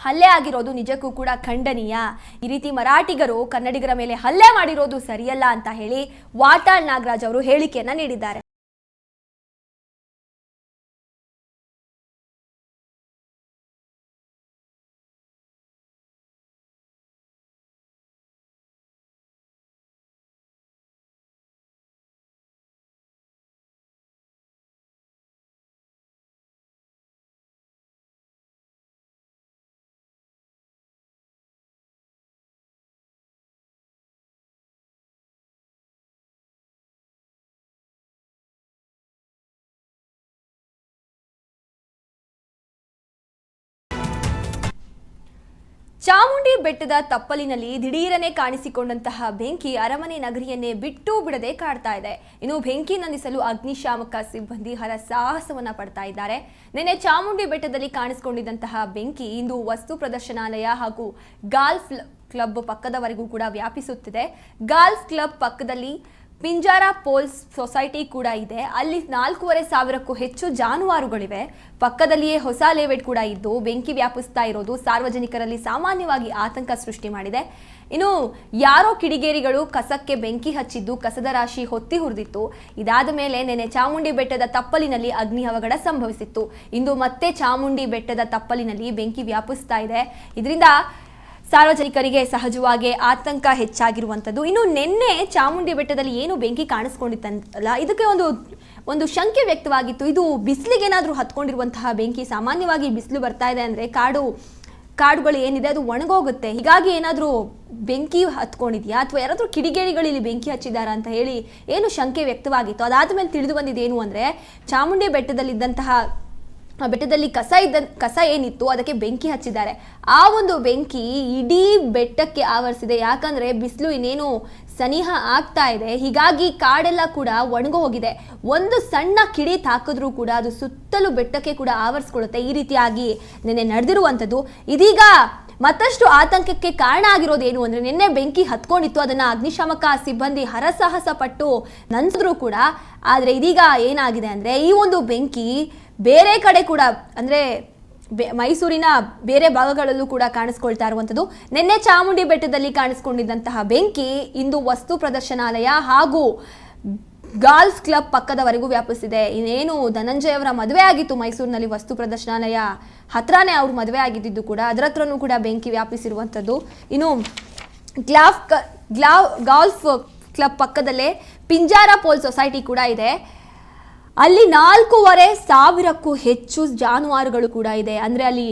ಹಲ್ಲೆ ಆಗಿರೋದು ನಿಜಕ್ಕೂ ಕೂಡ ಖಂಡನೀಯ. ಈ ರೀತಿ ಮರಾಠಿಗರು ಕನ್ನಡಿಗರ ಮೇಲೆ ಹಲ್ಲೆ ಮಾಡಿರೋದು ಸರಿಯಲ್ಲ ಅಂತ ಹೇಳಿ ವಾಟಾಳ್ ನಾಗರಾಜ್ ಅವರು ಹೇಳಿಕೆಯನ್ನ ನೀಡಿದ್ದಾರೆ. ಚಾಮುಂಡಿ ಬೆಟ್ಟದ ತಪ್ಪಲಿನಲ್ಲಿ ದಿಢೀರನೆ ಕಾಣಿಸಿಕೊಂಡಂತಹ ಬೆಂಕಿ ಅರಮನೆ ನಗರಿಯನ್ನೇ ಬಿಟ್ಟು ಬಿಡದೆ ಕಾಡ್ತಾ ಇದೆ. ಇನ್ನು ಬೆಂಕಿ ನಂದಿಸಲು ಅಗ್ನಿಶಾಮಕ ಸಿಬ್ಬಂದಿ ಹರಸಾಹಸವನ್ನ ಪಡ್ತಾ ಇದ್ದಾರೆ. ನಿನ್ನೆ ಚಾಮುಂಡಿ ಬೆಟ್ಟದಲ್ಲಿ ಕಾಣಿಸಿಕೊಂಡಿದ್ದಂತಹ ಬೆಂಕಿ ಇಂದು ವಸ್ತು ಪ್ರದರ್ಶನಾಲಯ ಹಾಗೂ ಗಾಲ್ಫ್ ಕ್ಲಬ್ ಪಕ್ಕದವರೆಗೂ ಕೂಡ ವ್ಯಾಪಿಸುತ್ತಿದೆ. ಗಾಲ್ಫ್ ಕ್ಲಬ್ ಪಕ್ಕದಲ್ಲಿ ಪಿಂಜಾರ ಪೋಲ್ಸ್ ಸೊಸೈಟಿ ಕೂಡ ಇದೆ. ಅಲ್ಲಿ ನಾಲ್ಕೂವರೆ ಸಾವಿರಕ್ಕೂ ಹೆಚ್ಚು ಜಾನುವಾರುಗಳಿವೆ. ಪಕ್ಕದಲ್ಲಿಯೇ ಹೊಸ ಲೇವೆಟ್ ಕೂಡ ಇದ್ದು ಬೆಂಕಿ ವ್ಯಾಪಿಸ್ತಾ ಇರೋದು ಸಾರ್ವಜನಿಕರಲ್ಲಿ ಸಾಮಾನ್ಯವಾಗಿ ಆತಂಕ ಸೃಷ್ಟಿ ಮಾಡಿದೆ. ಇನ್ನು ಯಾರೋ ಕಿಡಿಗೇರಿಗಳು ಕಸಕ್ಕೆ ಬೆಂಕಿ ಹಚ್ಚಿದ್ದು, ಕಸದ ರಾಶಿ ಹೊತ್ತಿ ಹುರಿದಿತ್ತು. ಇದಾದ ಮೇಲೆ ನೆನೆ ಚಾಮುಂಡಿ ಬೆಟ್ಟದ ತಪ್ಪಲಿನಲ್ಲಿ ಅಗ್ನಿ ಅವಘಡ ಸಂಭವಿಸಿತ್ತು. ಇಂದು ಮತ್ತೆ ಚಾಮುಂಡಿ ಬೆಟ್ಟದ ತಪ್ಪಲಿನಲ್ಲಿ ಬೆಂಕಿ ವ್ಯಾಪಿಸ್ತಾ ಇದೆ. ಇದರಿಂದ ಸಾರ್ವಜನಿಕರಿಗೆ ಸಹಜವಾಗಿ ಆತಂಕ ಹೆಚ್ಚಾಗಿರುವಂಥದ್ದು. ಇನ್ನು ನಿನ್ನೆ ಚಾಮುಂಡಿ ಬೆಟ್ಟದಲ್ಲಿ ಏನು ಬೆಂಕಿ ಕಾಣಿಸ್ಕೊಂಡಿತ್ತಲ್ಲ, ಇದಕ್ಕೆ ಒಂದು ಒಂದು ಶಂಕೆ ವ್ಯಕ್ತವಾಗಿತ್ತು. ಇದು ಬಿಸಿಲಿಗೆ ಏನಾದರೂ ಹತ್ಕೊಂಡಿರುವಂತಹ ಬೆಂಕಿ, ಸಾಮಾನ್ಯವಾಗಿ ಬಿಸಿಲು ಬರ್ತಾ ಇದೆ ಅಂದರೆ ಕಾಡು, ಕಾಡುಗಳು ಏನಿದೆ ಅದು ಒಣಗೋಗುತ್ತೆ. ಹೀಗಾಗಿ ಏನಾದರೂ ಬೆಂಕಿ ಹತ್ಕೊಂಡಿದೆಯಾ? ಅಥವಾ ಯಾರಾದರೂ ಕಿಡಿಗೇಡಿಗಳು ಇಲ್ಲಿ ಬೆಂಕಿ ಹಚ್ಚಿದ್ದಾರಾ ಅಂತ ಹೇಳಿ ಏನು ಶಂಕೆ ವ್ಯಕ್ತವಾಗಿತ್ತು? ಅದಾದ ಮೇಲೆ ತಿಳಿದು ಬಂದಿದ್ದೇನು ಅಂದರೆ, ಚಾಮುಂಡಿ ಬೆಟ್ಟದಲ್ಲಿದ್ದಂತಹ ಆ ಬೆಟ್ಟದಲ್ಲಿ ಕಸ ಇದ್ದ ಕಸ ಏನಿತ್ತು ಅದಕ್ಕೆ ಬೆಂಕಿ ಹಚ್ಚಿದ್ದಾರೆ. ಆ ಒಂದು ಬೆಂಕಿ ಇಡೀ ಬೆಟ್ಟಕ್ಕೆ ಆವರಿಸಿದೆ. ಯಾಕಂದ್ರೆ ಬಿಸಿಲು ಇನ್ನೇನು ಸನಿಹ ಆಗ್ತಾ ಇದೆ. ಹೀಗಾಗಿ ಕಾಡೆಲ್ಲ ಕೂಡ ಒಣಗು ಹೋಗಿದೆ. ಒಂದು ಸಣ್ಣ ಕಿಡಿ ತಾಕಿದ್ರೂ ಕೂಡ ಅದು ಸುತ್ತಲೂ ಬೆಟ್ಟಕ್ಕೆ ಕೂಡ ಆವರಿಸ್ಕೊಳ್ಳುತ್ತೆ. ಈ ರೀತಿಯಾಗಿ ನಿನ್ನೆ ನಡೆದಿರುವಂಥದ್ದು. ಇದೀಗ ಮತ್ತಷ್ಟು ಆತಂಕಕ್ಕೆ ಕಾರಣ ಆಗಿರೋದೇನು ಅಂದ್ರೆ ನಿನ್ನೆ ಬೆಂಕಿ ಹತ್ಕೊಂಡಿತ್ತು. ಅದನ್ನ ಅಗ್ನಿಶಾಮಕ ಸಿಬ್ಬಂದಿ ಹರಸಾಹಸ ಪಟ್ಟು ನಂತಿದ್ರು ಕೂಡ. ಆದ್ರೆ ಇದೀಗ ಏನಾಗಿದೆ ಅಂದ್ರೆ ಈ ಒಂದು ಬೆಂಕಿ ಬೇರೆ ಕಡೆ ಕೂಡ, ಅಂದರೆ ಮೈಸೂರಿನ ಬೇರೆ ಭಾಗಗಳಲ್ಲೂ ಕೂಡ ಕಾಣಿಸ್ಕೊಳ್ತಾ ಇರುವಂಥದ್ದು. ನಿನ್ನೆ ಚಾಮುಂಡಿ ಬೆಟ್ಟದಲ್ಲಿ ಕಾಣಿಸ್ಕೊಂಡಿದ್ದಂತಹ ಬೆಂಕಿ ಇಂದು ವಸ್ತು ಪ್ರದರ್ಶನಾಲಯ ಹಾಗೂ ಗಾಲ್ಫ್ ಕ್ಲಬ್ ಪಕ್ಕದವರೆಗೂ ವ್ಯಾಪಿಸಿದೆ. ಇನ್ನೇನು ಧನಂಜಯ ಅವರ ಮದುವೆ ಆಗಿತ್ತು ಮೈಸೂರಿನಲ್ಲಿ ವಸ್ತು ಪ್ರದರ್ಶನಾಲಯ ಹತ್ರನೇ ಅವ್ರ ಮದುವೆ ಆಗಿದ್ದು ಕೂಡ, ಅದರ ಹತ್ರನೂ ಕೂಡ ಬೆಂಕಿ ವ್ಯಾಪಿಸಿರುವಂಥದ್ದು. ಇನ್ನು ಗ್ಲಾಫ್ ಗ್ಲಾವ್ ಗಾಲ್ಫ್ ಕ್ಲಬ್ ಪಕ್ಕದಲ್ಲೇ ಪಿಂಜಾರ ಪೋಲ್ ಸೊಸೈಟಿ ಕೂಡ ಇದೆ. ಅಲ್ಲಿ ನಾಲ್ಕೂವರೆ ಸಾವಿರಕ್ಕೂ ಹೆಚ್ಚು ಜಾನುವಾರುಗಳು ಕೂಡ ಇದೆ. ಅಂದರೆ ಅಲ್ಲಿ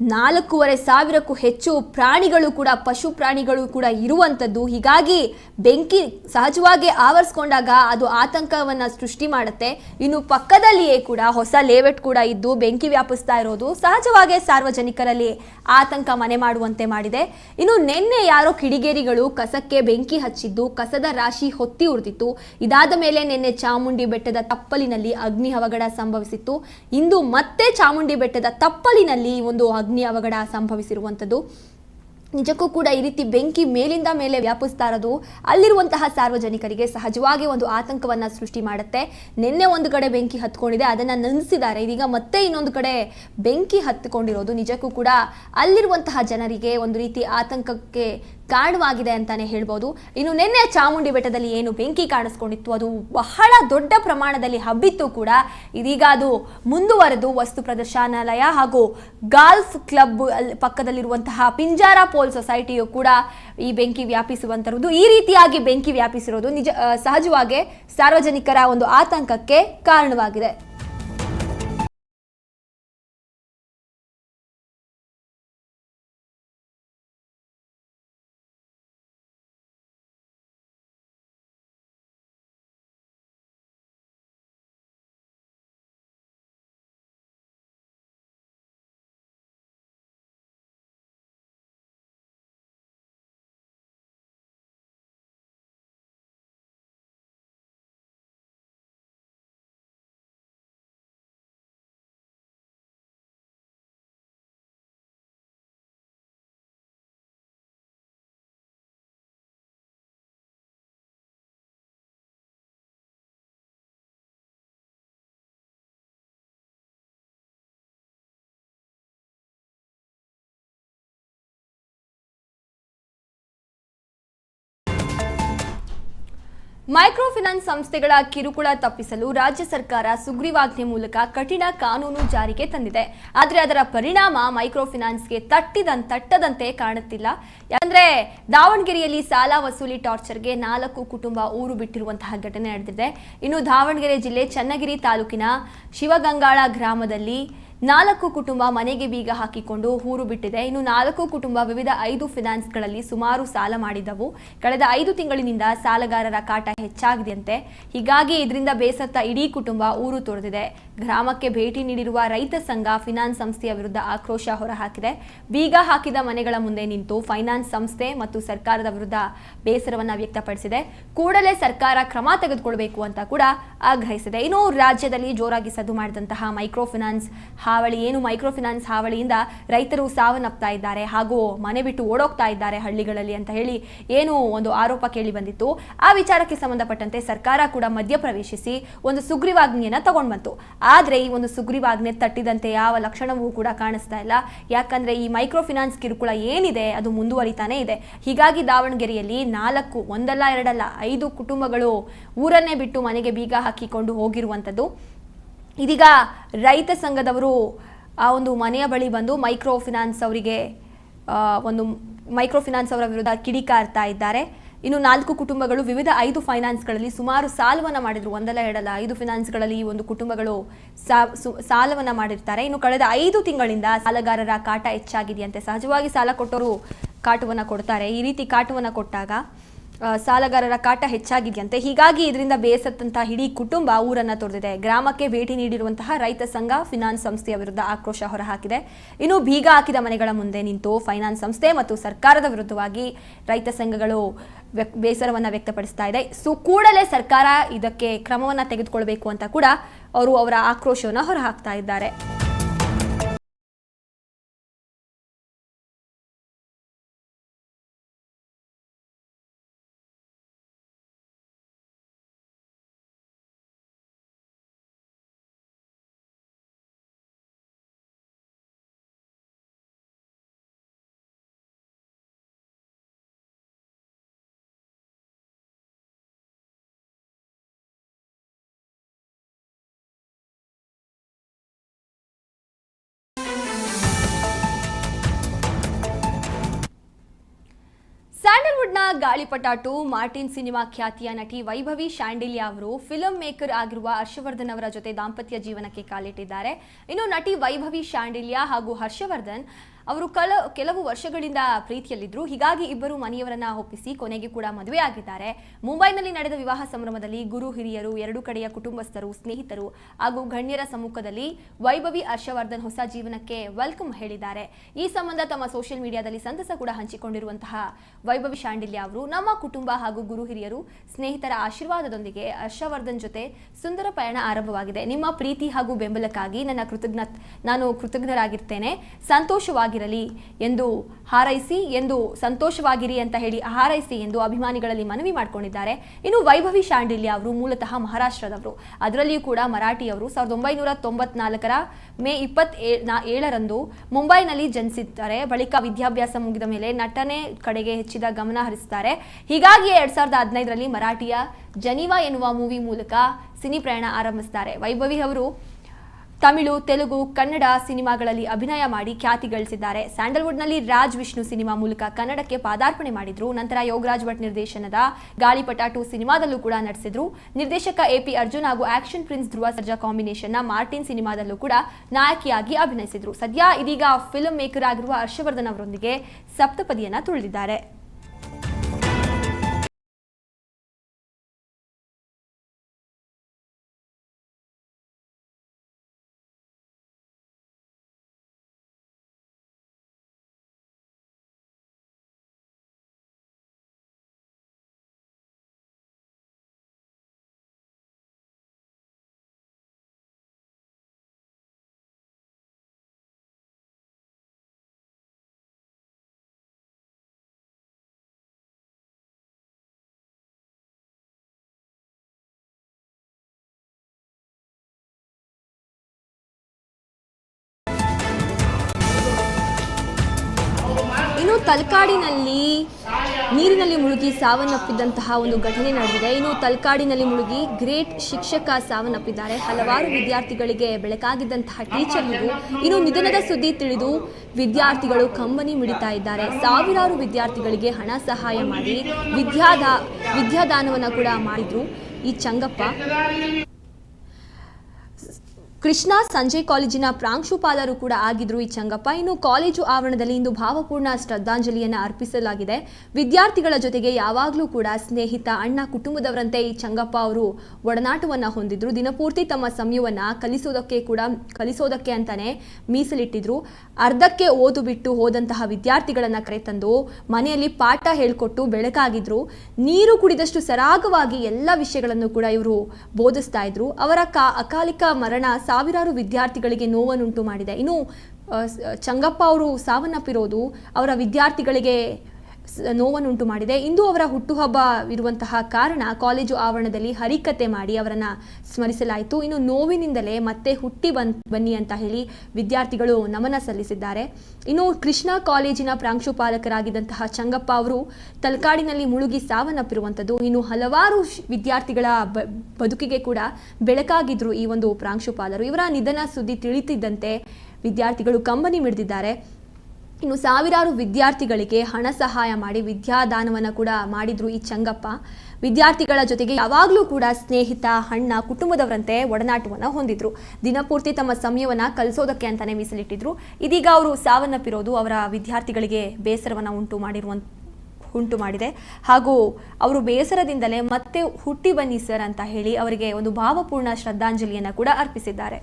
ನಾಲ್ಕೂವರೆ ಸಾವಿರಕ್ಕೂ ಹೆಚ್ಚು ಪ್ರಾಣಿಗಳು ಕೂಡ, ಪಶು ಪ್ರಾಣಿಗಳು ಕೂಡ ಇರುವಂಥದ್ದು. ಹೀಗಾಗಿ ಬೆಂಕಿ ಸಹಜವಾಗಿ ಆವರಿಸ್ಕೊಂಡಾಗ ಅದು ಆತಂಕವನ್ನು ಸೃಷ್ಟಿ ಮಾಡುತ್ತೆ. ಇನ್ನು ಪಕ್ಕದಲ್ಲಿಯೇ ಕೂಡ ಹೊಸ ಲೇಔಟ್ ಕೂಡ ಇದ್ದು ಬೆಂಕಿ ವ್ಯಾಪಿಸ್ತಾ ಇರೋದು ಸಹಜವಾಗಿ ಸಾರ್ವಜನಿಕರಲ್ಲಿ ಆತಂಕ ಮನೆ ಮಾಡುವಂತೆ ಮಾಡಿದೆ. ಇನ್ನು ನಿನ್ನೆ ಯಾರೋ ಕಿಡಿಗೇರಿಗಳು ಕಸಕ್ಕೆ ಬೆಂಕಿ ಹಚ್ಚಿದ್ದು, ಕಸದ ರಾಶಿ ಹೊತ್ತಿ ಉರಿದಿತ್ತು. ಇದಾದ ಮೇಲೆ ನಿನ್ನೆ ಚಾಮುಂಡಿ ಬೆಟ್ಟದ ತಪ್ಪಲಿನಲ್ಲಿ ಅಗ್ನಿ ಅವಘಡ ಸಂಭವಿಸಿತ್ತು. ಇಂದು ಮತ್ತೆ ಚಾಮುಂಡಿ ಬೆಟ್ಟದ ತಪ್ಪಲಿನಲ್ಲಿ ಒಂದು ಅಗ್ನಿ ಅವಘಡ ಸಂಭವಿಸಿರುವಂಥದ್ದು. ನಿಜಕ್ಕೂ ಕೂಡ ಈ ರೀತಿ ಬೆಂಕಿ ಮೇಲಿಂದ ಮೇಲೆ ವ್ಯಾಪಿಸ್ತಾ ಇರೋದು ಅಲ್ಲಿರುವಂತಹ ಸಾರ್ವಜನಿಕರಿಗೆ ಸಹಜವಾಗಿ ಒಂದು ಆತಂಕವನ್ನ ಸೃಷ್ಟಿ ಮಾಡುತ್ತೆ. ನಿನ್ನೆ ಒಂದು ಕಡೆ ಬೆಂಕಿ ಹತ್ಕೊಂಡಿದೆ, ಅದನ್ನ ನಂದಿಸಿದ್ದಾರೆ ಇದೀಗ ಮತ್ತೆ ಇನ್ನೊಂದು ಕಡೆ ಬೆಂಕಿ ಹತ್ತಿಕೊಂಡಿರೋದು ನಿಜಕ್ಕೂ ಕೂಡ ಅಲ್ಲಿರುವಂತಹ ಜನರಿಗೆ ಒಂದು ರೀತಿ ಆತಂಕಕ್ಕೆ ಕಾರಣವಾಗಿದೆ ಅಂತಾನೆ ಹೇಳ್ಬೋದು. ಇನ್ನು ನಿನ್ನೆ ಚಾಮುಂಡಿ ಬೆಟ್ಟದಲ್ಲಿ ಏನು ಬೆಂಕಿ ಕಾಣಿಸ್ಕೊಂಡಿತ್ತು, ಅದು ಬಹಳ ದೊಡ್ಡ ಪ್ರಮಾಣದಲ್ಲಿ ಹಬ್ಬಿತ್ತು ಕೂಡ. ಇದೀಗ ಅದು ಮುಂದುವರೆದು ವಸ್ತು ಪ್ರದರ್ಶನಾಲಯ ಹಾಗೂ ಗಾಲ್ಫ್ ಕ್ಲಬ್ ಪಕ್ಕದಲ್ಲಿರುವಂತಹ ಪಿಂಜಾರ ಪೋಲ್ ಸೊಸೈಟಿಯು ಕೂಡ ಈ ಬೆಂಕಿ ವ್ಯಾಪಿಸುವಂತರುವುದು ಈ ರೀತಿಯಾಗಿ ಬೆಂಕಿ ವ್ಯಾಪಿಸಿರೋದು ನಿಜ ಸಹಜವಾಗಿ ಸಾರ್ವಜನಿಕರ ಒಂದು ಆತಂಕಕ್ಕೆ ಕಾರಣವಾಗಿದೆ. ಮೈಕ್ರೋ ಫೈನಾನ್ಸ್ ಸಂಸ್ಥೆಗಳ ಕಿರುಕುಳ ತಪ್ಪಿಸಲು ರಾಜ್ಯ ಸರ್ಕಾರ ಸುಗ್ರೀವಾಜ್ಞೆ ಮೂಲಕ ಕಠಿಣ ಕಾನೂನು ಜಾರಿಗೆ ತಂದಿದೆ. ಆದರೆ ಅದರ ಪರಿಣಾಮ ಮೈಕ್ರೋ ಫಿನಾನ್ಸ್ಗೆ ತಟ್ಟಿದಂ ತಟ್ಟದಂತೆ ಕಾಣುತ್ತಿಲ್ಲ. ಯಾಕಂದ್ರೆ ದಾವಣಗೆರೆಯಲ್ಲಿ ಸಾಲ ವಸೂಲಿ ಟಾರ್ಚರ್ಗೆ ನಾಲ್ಕು ಕುಟುಂಬ ಊರು ಬಿಟ್ಟಿರುವಂತಹ ಘಟನೆ ನಡೆದಿದೆ. ಇನ್ನು ದಾವಣಗೆರೆ ಜಿಲ್ಲೆ ಚನ್ನಗಿರಿ ತಾಲೂಕಿನ ಶಿವಗಂಗಾಳ ಗ್ರಾಮದಲ್ಲಿ ನಾಲ್ಕು ಕುಟುಂಬ ಮನೆಗೆ ಬೀಗ ಹಾಕಿಕೊಂಡು ಊರು ಬಿಟ್ಟಿದೆ. ಇನ್ನು ನಾಲ್ಕು ಕುಟುಂಬ ವಿವಿಧ ಐದು ಫಿನಾನ್ಸ್ಗಳಲ್ಲಿ ಸುಮಾರು ಸಾಲ ಮಾಡಿದ್ದವು ಕಳೆದ ಐದು ತಿಂಗಳಿನಿಂದ ಸಾಲಗಾರರ ಕಾಟ ಹೆಚ್ಚಾಗಿದೆಯಂತೆ. ಹೀಗಾಗಿ ಇದರಿಂದ ಬೇಸತ್ತ ಇಡೀ ಕುಟುಂಬ ಊರು ತೊರೆದಿದೆ. ಗ್ರಾಮಕ್ಕೆ ಭೇಟಿ ನೀಡಿರುವ ರೈತ ಸಂಘ ಫಿನಾನ್ಸ್ ಸಂಸ್ಥೆಯ ವಿರುದ್ಧ ಆಕ್ರೋಶ ಹೊರಹಾಕಿದೆ. ಬೀಗ ಹಾಕಿದ ಮನೆಗಳ ಮುಂದೆ ನಿಂತು ಫೈನಾನ್ಸ್ ಸಂಸ್ಥೆ ಮತ್ತು ಸರ್ಕಾರದ ವಿರುದ್ಧ ಬೇಸರವನ್ನು ವ್ಯಕ್ತಪಡಿಸಿದೆ. ಕೂಡಲೇ ಸರ್ಕಾರ ಕ್ರಮ ತೆಗೆದುಕೊಳ್ಬೇಕು ಅಂತ ಕೂಡ ಆಗ್ರಹಿಸಿದೆ. ಇನ್ನು ರಾಜ್ಯದಲ್ಲಿ ಜೋರಾಗಿ ಸದ್ದು ಮಾಡಿದಂತಹ ಮೈಕ್ರೋ ಫಿನಾನ್ಸ್ ಹಾವಳಿ, ಏನು ಮೈಕ್ರೋ ಫಿನಾನ್ಸ್ ಹಾವಳಿಯಿಂದ ರೈತರು ಸಾವನ್ನಪ್ತಾ ಇದ್ದಾರೆ ಹಾಗೂ ಮನೆ ಬಿಟ್ಟು ಓಡೋಗ್ತಾ ಇದ್ದಾರೆ ಹಳ್ಳಿಗಳಲ್ಲಿ ಅಂತ ಹೇಳಿ ಏನು ಒಂದು ಆರೋಪ ಕೇಳಿ ಬಂದಿತ್ತು. ಆ ವಿಚಾರಕ್ಕೆ ಸಂಬಂಧಪಟ್ಟಂತೆ ಸರ್ಕಾರ ಕೂಡ ಮಧ್ಯಪ್ರವೇಶಿಸಿ ಒಂದು ಸುಗ್ರೀವಾಜ್ಞೆಯನ್ನ ತಗೊಂಡು ಬಂತು ಆದರೆ ಈ ಒಂದು ಸುಗ್ರೀವಾಜ್ಞೆ ತಟ್ಟಿದಂತೆ ಯಾವ ಲಕ್ಷಣವೂ ಕೂಡ ಕಾಣಿಸ್ತಾ ಇಲ್ಲ. ಯಾಕಂದ್ರೆ ಈ ಮೈಕ್ರೋ ಫಿನಾನ್ಸ್ ಕಿರುಕುಳ ಏನಿದೆ ಅದು ಮುಂದುವರಿತಾನೆ ಇದೆ. ಹೀಗಾಗಿ ದಾವಣಗೆರೆಯಲ್ಲಿ ನಾಲ್ಕು, ಒಂದಲ್ಲ, ಎರಡಲ್ಲ, ಐದು ಕುಟುಂಬಗಳು ಊರನ್ನೇ ಬಿಟ್ಟು ಮನೆಗೆ ಬೀಗ ಹಾಕಿಕೊಂಡು ಹೋಗಿರುವಂಥದ್ದು. ಇದೀಗ ರೈತ ಸಂಘದವರು ಆ ಒಂದು ಮನೆಯ ಬಳಿ ಬಂದು ಮೈಕ್ರೋ ಫಿನಾನ್ಸ್ ಅವರಿಗೆ ಒಂದು ಮೈಕ್ರೋ ಫಿನಾನ್ಸ್ ಅವರ ವಿರುದ್ಧ ಕಿಡಿಕಾರ್ತಾ ಇದ್ದಾರೆ. ಇನ್ನು ನಾಲ್ಕು ಕುಟುಂಬಗಳು, ವಿವಿಧ ಐದು ಫೈನಾನ್ಸ್ಗಳಲ್ಲಿ ಸುಮಾರು ಸಾಲವನ್ನು ಮಾಡಿದ್ರು. ಒಂದಲ್ಲ, ಎರಡಲ್ಲ, ಐದು ಫಿನಾನ್ಸ್ಗಳಲ್ಲಿ ಈ ಒಂದು ಕುಟುಂಬಗಳು ಸಾಲವನ್ನ ಮಾಡಿರ್ತಾರೆ. ಇನ್ನು ಕಳೆದ ಐದು ತಿಂಗಳಿಂದ ಸಾಲಗಾರರ ಕಾಟ ಹೆಚ್ಚಾಗಿದೆಯಂತೆ. ಸಹಜವಾಗಿ ಸಾಲ ಕೊಟ್ಟವರು ಕಾಟವನ್ನು ಕೊಡ್ತಾರೆ. ಈ ರೀತಿ ಕಾಟವನ್ನು ಕೊಟ್ಟಾಗ ಸಾಲಗಾರರ ಕಾಟ ಹೆಚ್ಚಾಗಿದೆಯಂತೆ. ಹೀಗಾಗಿ ಇದರಿಂದ ಬೇಸತ್ತಂತಹ ಇಡೀ ಕುಟುಂಬ ಊರನ್ನ ತೊರೆದಿದೆ. ಗ್ರಾಮಕ್ಕೆ ಭೇಟಿ ನೀಡಿರುವಂತಹ ರೈತ ಸಂಘ ಫಿನಾನ್ಸ್ ಸಂಸ್ಥೆಯ ವಿರುದ್ಧ ಆಕ್ರೋಶ ಹೊರಹಾಕಿದೆ. ಇನ್ನು ಬೀಗ ಹಾಕಿದ ಮನೆಗಳ ಮುಂದೆ ನಿಂತು ಫೈನಾನ್ಸ್ ಸಂಸ್ಥೆ ಮತ್ತು ಸರ್ಕಾರದ ವಿರುದ್ಧವಾಗಿ ರೈತ ಸಂಘಗಳು ಬೇಸರವನ್ನ ವ್ಯಕ್ತಪಡಿಸ್ತಾ ಇದೆ. ಸೊ, ಕೂಡಲೇ ಸರ್ಕಾರ ಇದಕ್ಕೆ ಕ್ರಮವನ್ನ ತೆಗೆದುಕೊಳ್ಬೇಕು ಅಂತ ಕೂಡ ಅವರು ಅವರ ಆಕ್ರೋಶವನ್ನ ಹೊರಹಾಕ್ತಾ ಇದ್ದಾರೆ. ಸ್ಯಾಂಡಲ್ವುಡ್ನ ಗಾಳಿಪಟಾಟು, ಮಾರ್ಟಿನ್ ಸಿನಿಮಾ ಖ್ಯಾತಿಯ ನಟಿ ವೈಭವಿ ಶಾಂಡಿಲ್ಯ ಅವರು ಫಿಲಂ ಮೇಕರ್ ಆಗಿರುವ ಹರ್ಷವರ್ಧನ್ ಅವರ ಜೊತೆ ದಾಂಪತ್ಯ ಜೀವನಕ್ಕೆ ಕಾಲಿಟ್ಟಿದ್ದಾರೆ. ಇನ್ನು ನಟಿ ವೈಭವಿ ಶಾಂಡಿಲ್ಯ ಹಾಗೂ ಹರ್ಷವರ್ಧನ್ ಅವರು ಕಲ, ಕೆಲವು ವರ್ಷಗಳಿಂದ ಪ್ರೀತಿಯಲ್ಲಿದ್ದರು ಹೀಗಾಗಿ ಇಬ್ಬರು ಮನೆಯವರನ್ನ ಒಪ್ಪಿಸಿ ಕೊನೆಗೆ ಕೂಡ ಮದುವೆ ಆಗಿದ್ದಾರೆ. ಮುಂಬೈನಲ್ಲಿ ನಡೆದ ವಿವಾಹ ಸಂಭ್ರಮದಲ್ಲಿ ಗುರು, ಹಿರಿಯರು, ಎರಡು ಕಡೆಯ ಕುಟುಂಬಸ್ಥರು, ಸ್ನೇಹಿತರು ಹಾಗೂ ಗಣ್ಯರ ಸಮ್ಮುಖದಲ್ಲಿ ವೈಭವಿ ಹರ್ಷವರ್ಧನ್ ಹೊಸ ಜೀವನಕ್ಕೆ ವೆಲ್ಕಮ್ ಹೇಳಿದ್ದಾರೆ. ಈ ಸಂಬಂಧ ತಮ್ಮ ಸೋಷಿಯಲ್ ಮೀಡಿಯಾದಲ್ಲಿ ಸಂತಸ ಕೂಡ ಹಂಚಿಕೊಂಡಿರುವಂತಹ ವೈಭವಿ ಶಾಂಡಿಲ್ಯ ಅವರು ನಮ್ಮ ಕುಟುಂಬ ಹಾಗೂ ಗುರು, ಹಿರಿಯರು ಸ್ನೇಹಿತರ ಆಶೀರ್ವಾದದೊಂದಿಗೆ ಹರ್ಷವರ್ಧನ್ ಜೊತೆ ಸುಂದರ ಪಯಣ ಆರಂಭವಾಗಿದೆ. ನಿಮ್ಮ ಪ್ರೀತಿ ಹಾಗೂ ಬೆಂಬಲಕ್ಕಾಗಿ ನನ್ನ ಕೃತಜ್ಞ ನಾನು ಕೃತಜ್ಞರಾಗಿರ್ತೇನೆ. ಸಂತೋಷವಾಗಿರಲಿ ಎಂದು ಹಾರೈಸಿ ಎಂದು ಸಂತೋಷವಾಗಿರಿ ಅಂತ ಹೇಳಿ ಹಾರೈಸಿ ಎಂದು ಅಭಿಮಾನಿಗಳಲ್ಲಿ ಮನವಿ ಮಾಡಿಕೊಂಡಿದ್ದಾರೆ. ಇನ್ನು ವೈಭವಿ ಶಾಂಡಿಲ್ಯ ಅವರು ಮೂಲತಃ ಮಹಾರಾಷ್ಟ್ರದವರು. ಅದರಲ್ಲಿಯೂ ಕೂಡ ಮರಾಠಿಯವರು ಸಾವಿರದ ಒಂಬೈನೂರ ತೊಂಬತ್ನಾಲ್ಕರ ಮೇ ಇಪ್ಪತ್ ಏಳರಂದು ಮುಂಬೈನಲ್ಲಿ ಜನಿಸಿದ್ದಾರೆ. ಬಳಿಕ ವಿದ್ಯಾಭ್ಯಾಸ ಮುಗಿದ ಮೇಲೆ ನಟನೆ ಕಡೆಗೆ ಹೆಚ್ಚಿದ ಗಮನ ಹರಿಸುತ್ತಾರೆ ಹೀಗಾಗಿ ಎರಡ್ ಸಾವಿರದ ಹದಿನೈದರಲ್ಲಿ ಮರಾಠಿಯ ಜನಿವಾ ಎನ್ನುವ ಮೂವಿ ಮೂಲಕ ಸಿನಿ ಪ್ರಯಾಣ ಆರಂಭಿಸುತ್ತಾರೆ ವೈಭವಿ ಅವರು ತಮಿಳು, ತೆಲುಗು, ಕನ್ನಡ ಸಿನಿಮಾಗಳಲ್ಲಿ ಅಭಿನಯ ಮಾಡಿ ಖ್ಯಾತಿ ಗಳಿಸಿದ್ದಾರೆ. ಸ್ಯಾಂಡಲ್ವುಡ್ನಲ್ಲಿ ರಾಜ್ ವಿಷ್ಣು ಸಿನಿಮಾ ಮೂಲಕ ಕನ್ನಡಕ್ಕೆ ಪಾದಾರ್ಪಣೆ ಮಾಡಿದ್ರು. ನಂತರ ಯೋಗರಾಜ್ ಭಟ್ ನಿರ್ದೇಶನದ ಗಾಳಿಪಟಾಟು ಸಿನಿಮಾದಲ್ಲೂ ಕೂಡ ನಟಿಸಿದ್ರು. ನಿರ್ದೇಶಕ ಎಪಿ ಅರ್ಜುನ್ ಹಾಗೂ ಆಕ್ಷನ್ ಪ್ರಿನ್ಸ್ ಧ್ರುವ ಸರ್ಜಾ ಕಾಂಬಿನೇಷನ್ನ ಮಾರ್ಟಿನ್ ಸಿನಿಮಾದಲ್ಲೂ ಕೂಡ ನಾಯಕಿಯಾಗಿ ಅಭಿನಯಿಸಿದ್ರು. ಸದ್ಯ ಇದೀಗ ಫಿಲ್ಮ್ ಮೇಕರ್ ಆಗಿರುವ ಹರ್ಷವರ್ಧನ್ ಅವರೊಂದಿಗೆ ಸಪ್ತಪದಿಯನ್ನ ತುಳಿದಿದ್ದಾರೆ. ತಲಕಾಡಿನಲ್ಲಿ ನೀರಿನಲ್ಲಿ ಮುಳುಗಿ ಸಾವನ್ನಪ್ಪಿದಂತಹ ಒಂದು ಘಟನೆ ನಡೆದಿದೆ. ಇನ್ನು ತಲಕಾಡಿನಲ್ಲಿ ಮುಳುಗಿ ಗ್ರೇಟ್ ಶಿಕ್ಷಕ ಸಾವನ್ನಪ್ಪಿದ್ದಾರೆ. ಹಲವಾರು ವಿದ್ಯಾರ್ಥಿಗಳಿಗೆ ಬೆಳಕಾಗಿದ್ದಂತಹ ಟೀಚರ್ ಇವು ಇನ್ನು ನಿಧನದ ಸುದ್ದಿ ತಿಳಿದು ವಿದ್ಯಾರ್ಥಿಗಳು ಕಂಬನಿ ಮಿಡಿತಾ ಇದ್ದಾರೆ. ಸಾವಿರಾರು ವಿದ್ಯಾರ್ಥಿಗಳಿಗೆ ಹಣ ಸಹಾಯ ಮಾಡಿ ವಿದ್ಯಾದ ವಿದ್ಯಾದಾನವನ್ನು ಕೂಡ ಮಾಡಿದ್ರು ಈ ಚಂಗಪ್ಪ. ಕೃಷ್ಣ ಸಂಜಯ್ ಕಾಲೇಜಿನ ಪ್ರಾಂಶುಪಾಲರು ಕೂಡ ಆಗಿದ್ರು ಈ ಚಂಗಪ್ಪ. ಇನ್ನು ಕಾಲೇಜು ಆವರಣದಲ್ಲಿ ಇಂದು ಭಾವಪೂರ್ಣ ಶ್ರದ್ಧಾಂಜಲಿಯನ್ನು ಅರ್ಪಿಸಲಾಗಿದೆ. ವಿದ್ಯಾರ್ಥಿಗಳ ಜೊತೆಗೆ ಯಾವಾಗಲೂ ಕೂಡ ಸ್ನೇಹಿತ, ಅಣ್ಣ, ಕುಟುಂಬದವರಂತೆ ಈ ಚಂಗಪ್ಪ ಅವರು ಒಡನಾಟವನ್ನು ಹೊಂದಿದ್ರು. ದಿನಪೂರ್ತಿ ತಮ್ಮ ಸಮಯವನ್ನ ಕಲಿಸೋದಕ್ಕೆ ಕೂಡ, ಕಲಿಸೋದಕ್ಕೆ ಅಂತಾನೆ ಮೀಸಲಿಟ್ಟಿದ್ರು. ಅರ್ಧಕ್ಕೆ ಓದು ಬಿಟ್ಟು ಹೋದಂತಹ ವಿದ್ಯಾರ್ಥಿಗಳನ್ನು ಕರೆತಂದು ಮನೆಯಲ್ಲಿ ಪಾಠ ಹೇಳಿಕೊಟ್ಟು ಬೆಳಕಾಗಿದ್ರು. ನೀರು ಕುಡಿದಷ್ಟು ಸರಾಗವಾಗಿ ಎಲ್ಲ ವಿಷಯಗಳನ್ನು ಕೂಡ ಇವರು ಬೋಧಿಸ್ತಾ ಇದ್ರು. ಅವರ ಕಾ, ಅಕಾಲಿಕ ಮರಣ ಸಾವಿರಾರು ವಿದ್ಯಾರ್ಥಿಗಳಿಗೆ ನೋವನ್ನುಂಟು ಮಾಡಿದೆ. ಇನ್ನು ಚಂಗಪ್ಪ ಅವರು ಸಾವನ್ನಪ್ಪಿರೋದು ಅವರ ವಿದ್ಯಾರ್ಥಿಗಳಿಗೆ ನೋವನ್ನುಂಟು ಮಾಡಿದೆ. ಇಂದು ಅವರ ಹುಟ್ಟುಹಬ್ಬ ಇರುವಂತಹ ಕಾರಣ ಕಾಲೇಜು ಆವರಣದಲ್ಲಿ ಹರಿಕತೆ ಮಾಡಿ ಅವರನ್ನ ಸ್ಮರಿಸಲಾಯಿತು. ಇನ್ನು ನೋವಿನಿಂದಲೇ ಮತ್ತೆ ಹುಟ್ಟಿ ಬನ್, ಬನ್ನಿ ಅಂತ ಹೇಳಿ ವಿದ್ಯಾರ್ಥಿಗಳು ನಮನ ಸಲ್ಲಿಸಿದ್ದಾರೆ. ಇನ್ನು ಕೃಷ್ಣ ಕಾಲೇಜಿನ ಪ್ರಾಂಶುಪಾಲಕರಾಗಿದ್ದಂತಹ ಚಂಗಪ್ಪ ಅವರು ತಲಕಾಡಿನಲ್ಲಿ ಮುಳುಗಿ ಸಾವನ್ನಪ್ಪಿರುವಂಥದ್ದು. ಇನ್ನು ಹಲವಾರು ವಿದ್ಯಾರ್ಥಿಗಳ ಬದುಕಿಗೆ ಕೂಡ ಬೆಳಕಾಗಿದ್ರು ಈ ಒಂದು ಪ್ರಾಂಶುಪಾಲರು. ಇವರ ನಿಧನ ಸುದ್ದಿ ತಿಳಿತಿದ್ದಂತೆ ವಿದ್ಯಾರ್ಥಿಗಳು ಕಂಬನಿ ಮಿಡಿದಿದ್ದಾರೆ. ಇನ್ನು ಸಾವಿರಾರು ವಿದ್ಯಾರ್ಥಿಗಳಿಗೆ ಹಣ ಸಹಾಯ ಮಾಡಿ ವಿದ್ಯಾದಾನವನ್ನು ಕೂಡ ಮಾಡಿದ್ರು ಈ ಚಂಗಪ್ಪ. ವಿದ್ಯಾರ್ಥಿಗಳ ಜೊತೆಗೆ ಯಾವಾಗಲೂ ಕೂಡ ಸ್ನೇಹಿತ ಹಣ್ಣ ಕುಟುಂಬದವರಂತೆ ಒಡನಾಟವನ್ನು ಹೊಂದಿದ್ರು. ದಿನಪೂರ್ತಿ ತಮ್ಮ ಸಮಯವನ್ನು ಕಲಿಸೋದಕ್ಕೆ ಅಂತಲೇ ಮೀಸಲಿಟ್ಟಿದ್ರು. ಇದೀಗ ಅವರು ಸಾವನ್ನಪ್ಪಿರೋದು ಅವರ ವಿದ್ಯಾರ್ಥಿಗಳಿಗೆ ಬೇಸರವನ್ನು ಉಂಟು ಮಾಡಿರುವಂತ ಉಂಟು ಮಾಡಿದೆ. ಹಾಗೂ ಅವರು ಬೇಸರದಿಂದಲೇ ಮತ್ತೆ ಹುಟ್ಟಿ ಬನ್ನಿ ಸರ್ ಅಂತ ಹೇಳಿ ಅವರಿಗೆ ಒಂದು ಭಾವಪೂರ್ಣ ಶ್ರದ್ಧಾಂಜಲಿಯನ್ನು ಕೂಡ ಅರ್ಪಿಸಿದ್ದಾರೆ.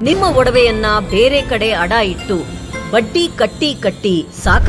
ನಿಮ್ಮ ಒಡವೆಯನ್ನ ಬೇರೆ ಕಡೆ ಅಡ ಇಟ್ಟು ಬಡ್ಡಿ ಕಟ್ಟಿ ಕಟ್ಟಿ ಸಾಕ